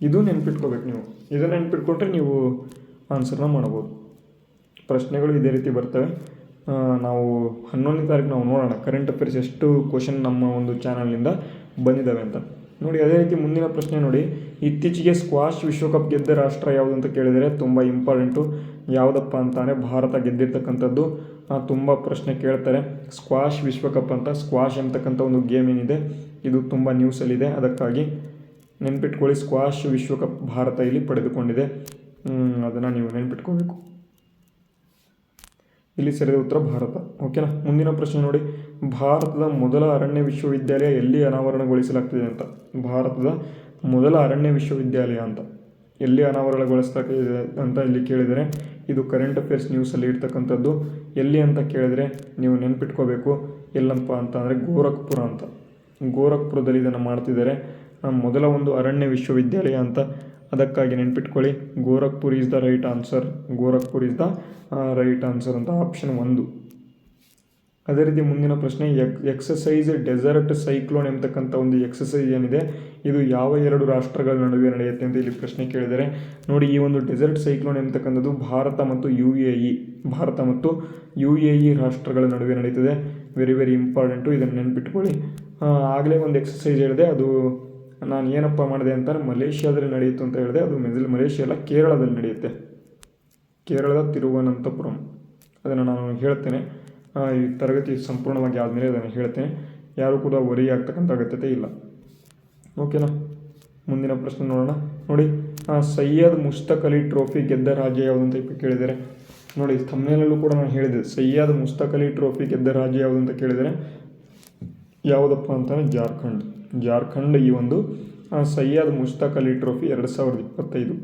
ಇದು ನೆನ್ಪಿಟ್ಕೋಬೇಕು ನೀವು. ಇದನ್ನು ನೆನ್ಪಿಟ್ಕೊಟ್ರೆ ನೀವು ಆನ್ಸರ್ನ ಮಾಡ್ಬೋದು. ಪ್ರಶ್ನೆಗಳು ಇದೇ ರೀತಿ ಬರ್ತವೆ. ನಾವು ಹನ್ನೊಂದನೇ ತಾರೀಕು ನಾವು ನೋಡೋಣ. ಕರೆಂಟ್ ಅಫೇರ್ಸ್ ಎಷ್ಟು ಕ್ವಶನ್ ನಮ್ಮ ಒಂದು ಚಾನಲ್ನಿಂದ ಬಂದಿದ್ದಾವೆ ಅಂತ. ನೋಡಿ, ಅದೇ ರೀತಿ ಮುಂದಿನ ಪ್ರಶ್ನೆ ನೋಡಿ. ಇತ್ತೀಚೆಗೆ ಸ್ಕ್ವಾಶ್ ವಿಶ್ವಕಪ್ ಗೆದ್ದ ರಾಷ್ಟ್ರ ಯಾವುದು ಅಂತ ಕೇಳಿದರೆ ತುಂಬ ಇಂಪಾರ್ಟೆಂಟು ಯಾವುದಪ್ಪ ಅಂತಾನೆ ಭಾರತ ಗೆದ್ದಿರ್ತಕ್ಕಂಥದ್ದು ತುಂಬ ಪ್ರಶ್ನೆ ಕೇಳ್ತಾರೆ. ಸ್ಕ್ವಾಶ್ ವಿಶ್ವಕಪ್ ಅಂತ ಸ್ಕ್ವಾಶ್ ಅಂತಕ್ಕಂಥ ಒಂದು ಗೇಮ್ ಏನಿದೆ, ಇದು ತುಂಬ ನ್ಯೂಸಲ್ಲಿದೆ ಅದಕ್ಕಾಗಿ ನೆನ್ಪಿಟ್ಕೊಳ್ಳಿ ಸ್ಕ್ವಾಶ್ ವಿಶ್ವಕಪ್ ಭಾರತ ಇಲ್ಲಿ ಪಡೆದುಕೊಂಡಿದೆ. ಅದನ್ನು ನೀವು ನೆನ್ಪಿಟ್ಕೋಬೇಕು. ಇಲ್ಲಿ ಸರಿದ ಉತ್ತರ ಭಾರತ. ಓಕೆನಾ? ಮುಂದಿನ ಪ್ರಶ್ನೆ ನೋಡಿ. ಭಾರತದ ಮೊದಲ ಅರಣ್ಯ ವಿಶ್ವವಿದ್ಯಾಲಯ ಎಲ್ಲಿ ಅನಾವರಣಗೊಳಿಸಲಾಗ್ತಿದೆ ಅಂತ. ಭಾರತದ ಮೊದಲ ಅರಣ್ಯ ವಿಶ್ವವಿದ್ಯಾಲಯ ಅಂತ. ಎಲ್ಲಿ ಅನಾವರಣಗೊಳಿಸ್ತಾಗಿದೆ ಅಂತ ಇಲ್ಲಿ ಕೇಳಿದರೆ, ಇದು ಕರೆಂಟ್ ಅಫೇರ್ಸ್ ನ್ಯೂಸಲ್ಲಿ ಇರ್ತಕ್ಕಂಥದ್ದು. ಎಲ್ಲಿ ಅಂತ ಕೇಳಿದರೆ, ನೀವು ನೆನ್ಪಿಟ್ಕೋಬೇಕು. ಎಲ್ಲಪ್ಪ ಅಂತ ಅಂದರೆ ಗೋರಖ್ಪುರ ಅಂತ. ಗೋರಖ್ಪುರದಲ್ಲಿ ಇದನ್ನು ಮಾಡ್ತಿದ್ದಾರೆ. ಮೊದಲ ಒಂದು ಅರಣ್ಯ ವಿಶ್ವವಿದ್ಯಾಲಯ ಅಂತ ಅದಕ್ಕಾಗಿ ನೆನ್ಪಿಟ್ಕೊಳ್ಳಿ, Gorakhpur is the right answer Gorakhpur is the right answer ಅಂತ ಆಪ್ಷನ್ ಒಂದು. ಅದೇ ರೀತಿ ಮುಂದಿನ ಪ್ರಶ್ನೆ, ಎಕ್ ಎಕ್ಸಸೈಸ್ ಡೆಸರ್ಟ್ ಸೈಕ್ಲೋನ್ ಎಂಬತಕ್ಕಂಥ ಒಂದು ಎಕ್ಸಸೈಸ್ ಏನಿದೆ? ಇದು ಯಾವ ಎರಡು ರಾಷ್ಟ್ರಗಳ ನಡುವೆ ನಡೆಯುತ್ತೆ ಅಂತ ಇಲ್ಲಿ ಪ್ರಶ್ನೆ ಕೇಳಿದರೆ, ನೋಡಿ ಈ ಒಂದು ಡೆಸರ್ಟ್ ಸೈಕ್ಲೋನ್ ಎಂಬತಕ್ಕಂಥದ್ದು ಭಾರತ ಮತ್ತು ಯು ಎ ಇ ಭಾರತ ಮತ್ತು ಯು ಎ ಇ ರಾಷ್ಟ್ರಗಳ ನಡುವೆ ನಡೀತದೆ. ವೆರಿ ವೆರಿ ಇಂಪಾರ್ಟೆಂಟು ಇದನ್ನು ನೆನ್ಪಿಟ್ಕೊಳ್ಳಿ. ಆಗಲೇ ಒಂದು ಎಕ್ಸಸೈಸ್ ಹೇಳಿದೆ, ಅದು ನಾನು ಏನಪ್ಪ ಮಾಡಿದೆ ಅಂತ ಮಲೇಷ್ಯಾದಲ್ಲಿ ನಡೆಯಿತು ಅಂತ ಹೇಳಿದೆ. ಅದು ಮೆಜಲ್, ಮಲೇಷ್ಯಾ ಅಲ್ಲ ಕೇರಳದಲ್ಲಿ ನಡೆಯುತ್ತೆ. ಕೇರಳದ ತಿರುವನಂತಪುರಂ. ಅದನ್ನು ನಾನು ಹೇಳ್ತೇನೆ. ಈ ತರಗತಿ ಸಂಪೂರ್ಣವಾಗಿ ಆದಮೇಲೆ ಅದನ್ನು ಹೇಳ್ತೇನೆ. ಯಾರೂ ಕೂಡ ವರಿ ಆಗ್ತಕ್ಕಂಥ ಅಗತ್ಯತೆ ಇಲ್ಲ. ಓಕೆನಾ ಮುಂದಿನ ಪ್ರಶ್ನೆ ನೋಡೋಣ. ನೋಡಿ ಸೈಯದ್ ಮುಸ್ತಕ್ ಅಲಿ ಟ್ರೋಫಿ ಗೆದ್ದ ರಾಜ್ಯ ಯಾವುದು ಅಂತ ಕೇಳಿದರೆ. ನೋಡಿ ತಮ್ಮನೇಲಲ್ಲೂ ಕೂಡ ನಾನು ಹೇಳಿದೆ. ಸಯ್ಯದ್ ಮುಸ್ತಕ್ ಅಲಿ ಟ್ರೋಫಿ ಗೆದ್ದ ರಾಜ್ಯ ಯಾವುದು ಅಂತ ಕೇಳಿದರೆ. ಯಾವುದಪ್ಪ ಅಂತಾನೆ ಜಾರ್ಖಂಡ್. ಜಾರ್ಖಂಡ್ ಈ ಒಂದು ಸಯ್ಯದ್ ಮುಷ್ತಾಕ್ ಅಲಿ ಟ್ರೋಫಿ ಎರಡು ಸಾವಿರದ ಇಪ್ಪತ್ತೈದು.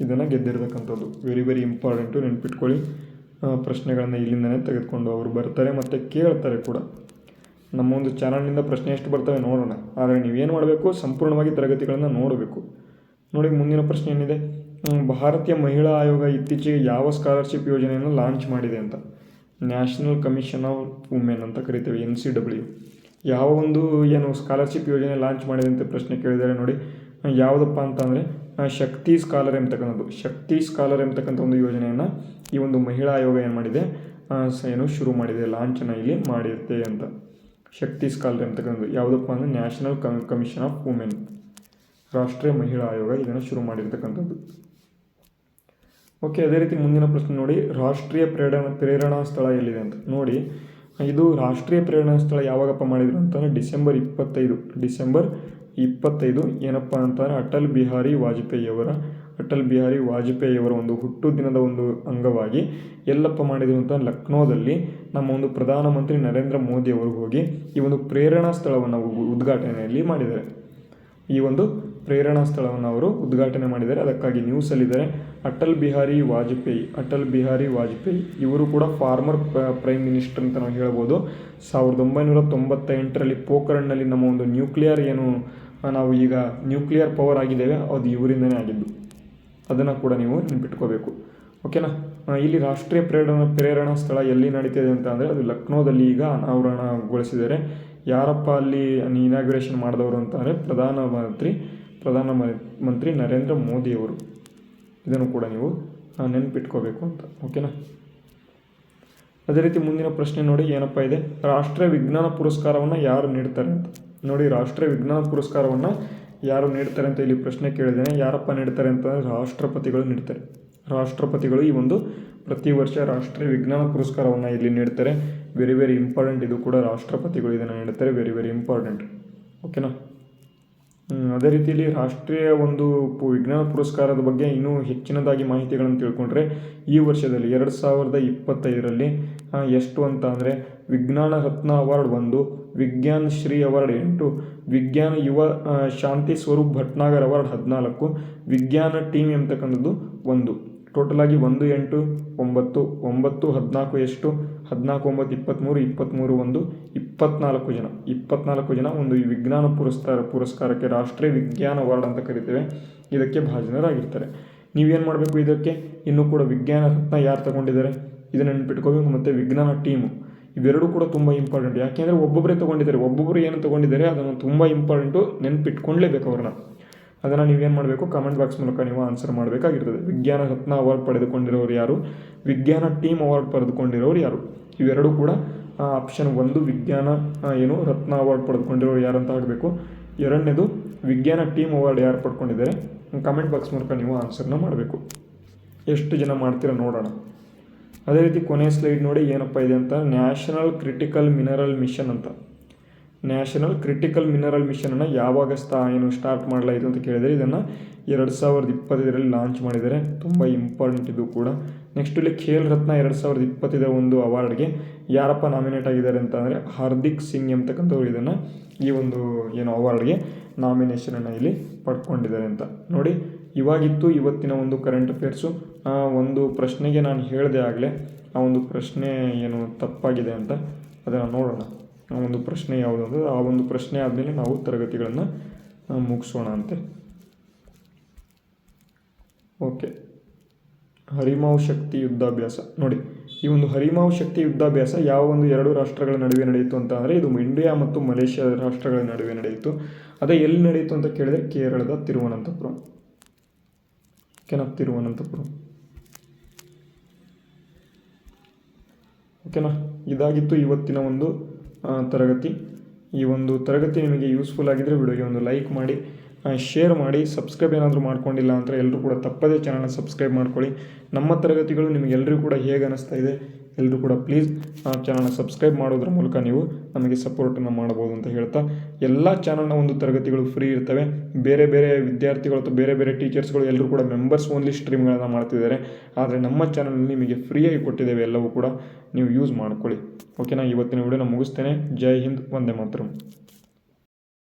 ಇದನ್ನು ಗೆದ್ದಿರತಕ್ಕಂಥದ್ದು. ವೆರಿ ವೆರಿ ಇಂಪಾರ್ಟೆಂಟು ನೆನ್ಪಿಟ್ಕೊಳ್ಳಿ. ಪ್ರಶ್ನೆಗಳನ್ನು ಇಲ್ಲಿಂದನೇ ತೆಗೆದುಕೊಂಡು ಅವರು ಬರ್ತಾರೆ ಮತ್ತು ಕೇಳ್ತಾರೆ ಕೂಡ. ನಮ್ಮ ಒಂದು ಚಾನಲ್ನಿಂದ ಪ್ರಶ್ನೆ ಎಷ್ಟು ಬರ್ತವೆ ನೋಡೋಣ. ಆದರೆ ನೀವೇನು ಮಾಡಬೇಕು? ಸಂಪೂರ್ಣವಾಗಿ ತರಗತಿಗಳನ್ನು ನೋಡಬೇಕು. ನೋಡಿ, ಮುಂದಿನ ಪ್ರಶ್ನೆ ಏನಿದೆ? ಭಾರತೀಯ ಮಹಿಳಾ ಆಯೋಗ ಇತ್ತೀಚೆಗೆ ಯಾವ ಸ್ಕಾಲರ್ಶಿಪ್ ಯೋಜನೆಯನ್ನು ಲಾಂಚ್ ಮಾಡಿದೆ ಅಂತ. ನ್ಯಾಷನಲ್ ಕಮಿಷನ್ ಆಫ್ ವುಮೆನ್ ಅಂತ ಕರಿತೇವೆ ಎನ್ ಸಿ ಡಬ್ಲ್ಯೂ ಯಾವ ಒಂದು, ಏನು ಸ್ಕಾಲರ್ಶಿಪ್ ಯೋಜನೆ ಲಾಂಚ್ ಮಾಡಿದೆ ಅಂತ ಪ್ರಶ್ನೆ ಕೇಳಿದರೆ ನೋಡಿ ಯಾವುದಪ್ಪ ಅಂತಂದರೆ ಶಕ್ತಿ ಸ್ಕಾಲರ್ ಎಂಬತಕ್ಕಂಥದ್ದು ಶಕ್ತಿ ಸ್ಕಾಲರ್ ಎಂಬತಕ್ಕಂಥ ಒಂದು ಯೋಜನೆಯನ್ನು ಈ ಒಂದು ಮಹಿಳಾ ಆಯೋಗ ಏನು ಮಾಡಿದೆ ಏನು ಶುರು ಮಾಡಿದೆ ಲಾಂಚನ್ನು ಇಲ್ಲಿ ಮಾಡಿರುತ್ತೆ ಅಂತ. ಶಕ್ತಿ ಸ್ಕಾಲರ್ ಎಂಬತಕ್ಕಂಥದ್ದು ಯಾವುದಪ್ಪ ಅಂದರೆ ನ್ಯಾಷನಲ್ ಕಮಿಷನ್ ಆಫ್ ವುಮೆನ್ ರಾಷ್ಟ್ರೀಯ ಮಹಿಳಾ ಆಯೋಗ ಇದನ್ನು ಶುರು ಮಾಡಿರ್ತಕ್ಕಂಥದ್ದು. ಓಕೆ ಅದೇ ರೀತಿ ಮುಂದಿನ ಪ್ರಶ್ನೆ ನೋಡಿ, ರಾಷ್ಟ್ರೀಯ ಪ್ರೇರಣಾ ಪ್ರೇರಣಾ ಸ್ಥಳ ಎಲ್ಲಿದೆ ಅಂತ. ನೋಡಿ ಇದು ರಾಷ್ಟ್ರೀಯ ಪ್ರೇರಣಾ ಸ್ಥಳ ಯಾವಾಗಪ್ಪ ಮಾಡಿದ್ರು ಅಂತಂದರೆ ಡಿಸೆಂಬರ್ ಇಪ್ಪತ್ತೈದು. ಡಿಸೆಂಬರ್ ಇಪ್ಪತ್ತೈದು ಏನಪ್ಪ ಅಂತಂದರೆ ಅಟಲ್ ಬಿಹಾರಿ ವಾಜಪೇಯಿಯವರ ಅಟಲ್ ಬಿಹಾರಿ ವಾಜಪೇಯಿಯವರ ಒಂದು ಹುಟ್ಟು ದಿನದ ಒಂದು ಅಂಗವಾಗಿ ಎಲ್ಲಪ್ಪ ಮಾಡಿದರು ಅಂತ ಲಕ್ನೋದಲ್ಲಿ ನಮ್ಮ ಒಂದು ಪ್ರಧಾನಮಂತ್ರಿ ನರೇಂದ್ರ ಮೋದಿ ಅವರು ಹೋಗಿ ಈ ಒಂದು ಪ್ರೇರಣಾ ಸ್ಥಳವನ್ನು ಉದ್ಘಾಟನೆಯಲ್ಲಿ ಮಾಡಿದ್ದಾರೆ. ಈ ಒಂದು ಪ್ರೇರಣಾ ಸ್ಥಳವನ್ನು ಅವರು ಉದ್ಘಾಟನೆ ಮಾಡಿದ್ದಾರೆ. ಅದಕ್ಕಾಗಿ ನ್ಯೂಸಲ್ಲಿದ್ದಾರೆ ಅಟಲ್ ಬಿಹಾರಿ ವಾಜಪೇಯಿ, ಅಟಲ್ ಬಿಹಾರಿ ವಾಜಪೇಯಿ ಇವರು ಕೂಡ ಫಾರ್ಮರ್ ಪ್ರೈಮ್ ಮಿನಿಸ್ಟರ್ ಅಂತ ನಾವು ಹೇಳ್ಬೋದು. ಸಾವಿರದ ಒಂಬೈನೂರ ತೊಂಬತ್ತೆಂಟರಲ್ಲಿ ಪೋಖರಣ್ನಲ್ಲಿ ನಮ್ಮ ಒಂದು ನ್ಯೂಕ್ಲಿಯರ್ ಏನು, ನಾವು ಈಗ ನ್ಯೂಕ್ಲಿಯರ್ ಪವರ್ ಆಗಿದ್ದೇವೆ, ಅದು ಇವರಿಂದನೇ ಆಗಿದ್ದು. ಅದನ್ನು ಕೂಡ ನೀವು ನೆನ್ಪಿಟ್ಕೋಬೇಕು. ಓಕೆನಾ? ಇಲ್ಲಿ ರಾಷ್ಟ್ರೀಯ ಪ್ರೇರಣಾ ಪ್ರೇರಣಾ ಸ್ಥಳ ಎಲ್ಲಿ ನಡೀತಿದೆ ಅಂತ ಅಂದರೆ ಅದು ಲಕ್ನೋದಲ್ಲಿ ಈಗ ಅನಾವರಣಗೊಳಿಸಿದ್ದಾರೆ. ಯಾರಪ್ಪ ಅಲ್ಲಿ ಇನಾಗ್ರೇಷನ್ ಮಾಡಿದವರು ಅಂತಂದರೆ ಪ್ರಧಾನಮಂತ್ರಿ ಪ್ರಧಾನ ಮಂತ್ರಿ ನರೇಂದ್ರ ಮೋದಿಯವರು. ಇದನ್ನು ಕೂಡ ನೀವು ನೆನಪಿಟ್ಕೋಬೇಕು ಅಂತ, ಓಕೆನಾ? ಅದೇ ರೀತಿ ಮುಂದಿನ ಪ್ರಶ್ನೆ ನೋಡಿ, ಏನಪ್ಪ ಇದೆ? ರಾಷ್ಟ್ರೀಯ ವಿಜ್ಞಾನ ಪುರಸ್ಕಾರವನ್ನು ಯಾರು ನೀಡ್ತಾರೆ ಅಂತ. ನೋಡಿ, ರಾಷ್ಟ್ರೀಯ ವಿಜ್ಞಾನ ಪುರಸ್ಕಾರವನ್ನು ಯಾರು ನೀಡ್ತಾರೆ ಅಂತ ಇಲ್ಲಿ ಪ್ರಶ್ನೆ ಕೇಳಿದ್ದೇನೆ. ಯಾರಪ್ಪ ನೀಡ್ತಾರೆ ಅಂತಂದರೆ ರಾಷ್ಟ್ರಪತಿಗಳು ನೀಡ್ತಾರೆ. ರಾಷ್ಟ್ರಪತಿಗಳು ಈ ಒಂದು ಪ್ರತಿ ವರ್ಷ ರಾಷ್ಟ್ರೀಯ ವಿಜ್ಞಾನ ಪುರಸ್ಕಾರವನ್ನು ಇಲ್ಲಿ ನೀಡ್ತಾರೆ. ವೆರಿ ವೆರಿ ಇಂಪಾರ್ಟೆಂಟ್ ಇದು ಕೂಡ ರಾಷ್ಟ್ರಪತಿಗಳು ಇದನ್ನು ನೀಡ್ತಾರೆ. ವೆರಿ ವೆರಿ ಇಂಪಾರ್ಟೆಂಟ್ ಓಕೆನಾ? ಅದೇ ರೀತಿಯಲ್ಲಿ ರಾಷ್ಟ್ರೀಯ ಒಂದು ಪು, ವಿಜ್ಞಾನ ಪುರಸ್ಕಾರದ ಬಗ್ಗೆ ಇನ್ನೂ ಹೆಚ್ಚಿನದಾಗಿ ಮಾಹಿತಿಗಳನ್ನು ತಿಳ್ಕೊಂಡ್ರೆ ಈ ವರ್ಷದಲ್ಲಿ ಎರಡು ಸಾವಿರದ ಇಪ್ಪತ್ತೈದರಲ್ಲಿ ಎಷ್ಟು ಅಂತ ಅಂದರೆ ವಿಜ್ಞಾನ ರತ್ನ ಅವಾರ್ಡ್ ಒಂದು, ವಿಜ್ಞಾನ ಶ್ರೀ ಅವಾರ್ಡ್ ಎಂಟು, ವಿಜ್ಞಾನ ಯುವ ಶಾಂತಿ ಸ್ವರೂಪ್ ಭಟ್ನಾಗರ್ ಅವಾರ್ಡ್ ಹದಿನಾಲ್ಕು, ವಿಜ್ಞಾನ ಟೀಮ್ ಎಂಬತಕ್ಕಂಥದ್ದು ಒಂದು. ಟೋಟಲಾಗಿ ಒಂದು ಎಂಟು, ಒಂಬತ್ತು ಒಂಬತ್ತು, ಹದಿನಾಲ್ಕು ಎಷ್ಟು ಹದಿನಾಲ್ಕು, ಒಂಬತ್ತು ಇಪ್ಪತ್ತ್ಮೂರು ಇಪ್ಪತ್ತ್ಮೂರು ಒಂದು, ಇಪ್ಪತ್ನಾಲ್ಕು ಜನ. ಇಪ್ಪತ್ನಾಲ್ಕು ಜನ ಒಂದು ವಿಜ್ಞಾನ ಪುರಸ್ಕಾರ, ಪುರಸ್ಕಾರಕ್ಕೆ ರಾಷ್ಟ್ರೀಯ ವಿಜ್ಞಾನ ಅವಾರ್ಡ್ ಅಂತ ಕರಿತೇವೆ. ಇದಕ್ಕೆ ಭಾಜನರಾಗಿರ್ತಾರೆ. ನೀವೇನು ಮಾಡಬೇಕು ಇದಕ್ಕೆ? ಇನ್ನೂ ಕೂಡ ವಿಜ್ಞಾನ ರತ್ನ ಯಾರು ತಗೊಂಡಿದ್ದಾರೆ? ಇದನ್ನು ನೆನ್ಪಿಟ್ಕೋಬೇಕು ಮತ್ತು ವಿಜ್ಞಾನ ಟೀಮು ಇವೆರಡೂ ಕೂಡ ತುಂಬ ಇಂಪಾರ್ಟೆಂಟ್ ಯಾಕೆಂದರೆ ಒಬ್ಬೊಬ್ಬರೇ ತೊಗೊಂಡಿದ್ದಾರೆ. ಒಬ್ಬೊಬ್ಬರು ಏನು ತೊಗೊಂಡಿದ್ದಾರೆ, ಅದನ್ನು ತುಂಬ ಇಂಪಾರ್ಟೆಂಟು ನೆನ್ಪಿಟ್ಕೊಳ್ಳೇಬೇಕು ಅವ್ರನ್ನ. ಅದನ್ನು ನೀವೇನು ಮಾಡಬೇಕು? ಕಮೆಂಟ್ ಬಾಕ್ಸ್ ಮೂಲಕ ನೀವು ಆನ್ಸರ್ ಮಾಡಬೇಕಾಗಿರ್ತದೆ. ವಿಜ್ಞಾನ ರತ್ನ ಅವಾರ್ಡ್ ಪಡೆದುಕೊಂಡಿರೋರು ಯಾರು? ವಿಜ್ಞಾನ ಟೀಮ್ ಅವಾರ್ಡ್ ಪಡೆದುಕೊಂಡಿರೋರು ಯಾರು? ಇವೆರಡೂ ಕೂಡ ಆಪ್ಷನ್ ಒಂದು, ವಿಜ್ಞಾನ ಏನು, ರತ್ನ ಅವಾರ್ಡ್ ಪಡೆದುಕೊಂಡಿರೋರು ಅಂತ ಆಗಬೇಕು ಎರಡನೇದು, ವಿಜ್ಞಾನ ಟೀಮ್ ಅವಾರ್ಡ್ ಯಾರು ಪಡ್ಕೊಂಡಿದ್ದಾರೆ? ಕಮೆಂಟ್ ಬಾಕ್ಸ್ ಮೂಲಕ ನೀವು ಆನ್ಸರ್ನ ಮಾಡಬೇಕು. ಎಷ್ಟು ಜನ ಮಾಡ್ತೀರಾ ನೋಡೋಣ. ಅದೇ ರೀತಿ ಕೊನೆಯ ಸ್ಲೈಡ್ ನೋಡಿ ಏನಪ್ಪ ಇದೆ ಅಂತ. ನ್ಯಾಷನಲ್ ಕ್ರಿಟಿಕಲ್ ಮಿನರಲ್ ಮಿಷನ್ ಅಂತ. ನ್ಯಾಷನಲ್ ಕ್ರಿಟಿಕಲ್ ಮಿನರಲ್ ಮಿಷನನ್ನು ಯಾವಾಗ ಸ್ಥಾ ಏನು ಸ್ಟಾರ್ಟ್ ಮಾಡಲಾಯಿತು ಅಂತ ಕೇಳಿದರೆ ಇದನ್ನು ಎರಡು ಸಾವಿರದ ಇಪ್ಪತ್ತೈದರಲ್ಲಿ ಲಾಂಚ್ ಮಾಡಿದ್ದಾರೆ. ತುಂಬ ಇಂಪಾರ್ಟೆಂಟ್ ಇದು ಕೂಡ. ನೆಕ್ಸ್ಟ್ ಇಲ್ಲಿ ಖೇಲ್ ರತ್ನ ಎರಡು ಸಾವಿರದ ಇಪ್ಪತ್ತಿದ ಒಂದು ಅವಾರ್ಡ್ಗೆ ಯಾರಪ್ಪ ನಾಮಿನೇಟ್ ಆಗಿದ್ದಾರೆ ಅಂತ ಅಂದರೆ ಹಾರ್ದಿಕ್ ಸಿಂಗ್ ಎಂಬತಕ್ಕಂಥವ್ರು ಇದನ್ನು ಈ ಒಂದು, ಏನು ಅವಾರ್ಡ್ಗೆ ನಾಮಿನೇಷನನ್ನು ಇಲ್ಲಿ ಪಡ್ಕೊಂಡಿದ್ದಾರೆ ಅಂತ. ನೋಡಿ, ಇವಾಗಿತ್ತು ಇವತ್ತಿನ ಒಂದು ಕರೆಂಟ್ ಅಫೇರ್ಸು. ಒಂದು ಪ್ರಶ್ನೆಗೆ ನಾನು ಹೇಳಿದೆ ಆಗಲೇ, ಆ ಒಂದು ಪ್ರಶ್ನೆ ಏನು ತಪ್ಪಾಗಿದೆ ಅಂತ ಅದನ್ನು ನೋಡೋಣ. ಆ ಒಂದು ಪ್ರಶ್ನೆ ಯಾವುದು ಅಂದರೆ ಆ ಒಂದು ಪ್ರಶ್ನೆ ಆದಮೇಲೆ ನಾವು ತರಗತಿಗಳನ್ನು ಮುಗಿಸೋಣ ಅಂತೆ. ಓಕೆ. ಹರಿಮಾವ್ ಶಕ್ತಿ ಯುದ್ಧಾಭ್ಯಾಸ. ನೋಡಿ, ಈ ಒಂದು ಹರಿಮಾವ್ ಶಕ್ತಿ ಯುದ್ಧಾಭ್ಯಾಸ ಯಾವ ಒಂದು ಎರಡು ರಾಷ್ಟ್ರಗಳ ನಡುವೆ ನಡೆಯಿತು ಅಂತ ಅಂದರೆ, ಇದು ಇಂಡಿಯಾ ಮತ್ತು ಮಲೇಷ್ಯಾ ರಾಷ್ಟ್ರಗಳ ನಡುವೆ ನಡೆಯಿತು. ಅದೇ ಎಲ್ಲಿ ನಡೆಯಿತು ಅಂತ ಕೇಳಿದರೆ, ಕೇರಳದ ತಿರುವನಂತಪುರಂ. ಓಕೆನಾ? ತಿರುವನಂತಪುರಂ. ಓಕೆನಾ? ಇದಾಗಿತ್ತು ಇವತ್ತಿನ ಒಂದು ತರಗತಿ. ಈ ಒಂದು ತರಗತಿ ನಿಮಗೆ ಯೂಸ್ಫುಲ್ ಆಗಿದ್ದರೆ ವಿಡಿಯೋಗೆ ಒಂದು ಲೈಕ್ ಮಾಡಿ ಶೇರ್ ಮಾಡಿ ಸಬ್ಸ್ಕ್ರೈಬ್ ಏನಾದರೂ ಮಾಡ್ಕೊಂಡಿಲ್ಲ ಅಂದರೆ ಎಲ್ಲರೂ ಕೂಡ ತಪ್ಪದೇ ಚಾನಲ್ನ ಸಬ್ಸ್ಕ್ರೈಬ್ ಮಾಡ್ಕೊಳ್ಳಿ. ನಮ್ಮ ತರಗತಿಗಳು ನಿಮಗೆಲ್ಲರಿಗೂ ಕೂಡ ಹೇಗೆ ಅನ್ನಿಸ್ತಾ ಇದೆ? ಎಲ್ಲರೂ ಕೂಡ ಪ್ಲೀಸ್ ನಮ್ಮ ಚಾನಲ್ನ ಸಬ್ಸ್ಕ್ರೈಬ್ ಮಾಡೋದ್ರ ಮೂಲಕ ನೀವು ನಮಗೆ ಸಪೋರ್ಟನ್ನು ಮಾಡ್ಬೋದು ಅಂತ ಹೇಳ್ತಾ, ಎಲ್ಲ ಚಾನಲ್ನ ಒಂದು ತರಗತಿಗಳು ಫ್ರೀ ಇರ್ತವೆ. ಬೇರೆ ಬೇರೆ ವಿದ್ಯಾರ್ಥಿಗಳು ಅಥವಾ ಬೇರೆ ಬೇರೆ ಟೀಚರ್ಸ್ಗಳು ಎಲ್ಲರೂ ಕೂಡ ಮೆಂಬರ್ಸ್ ಓನ್ಲಿ ಸ್ಟ್ರೀಮ್ಗಳನ್ನು ಮಾಡ್ತಿದ್ದಾರೆ. ಆದರೆ ನಮ್ಮ ಚಾನಲ್ನಲ್ಲಿ ನಿಮಗೆ ಫ್ರೀಯಾಗಿ ಕೊಟ್ಟಿದ್ದೇವೆ ಎಲ್ಲವೂ ಕೂಡ ನೀವು ಯೂಸ್ ಮಾಡ್ಕೊಳ್ಳಿ. ಓಕೆನಾ ಇವತ್ತಿನ ವಿಡಿಯೋನ ಮುಗಿಸ್ತೇನೆ. ಜೈ ಹಿಂದ್, ವಂದೇ ಮಾತರಂ.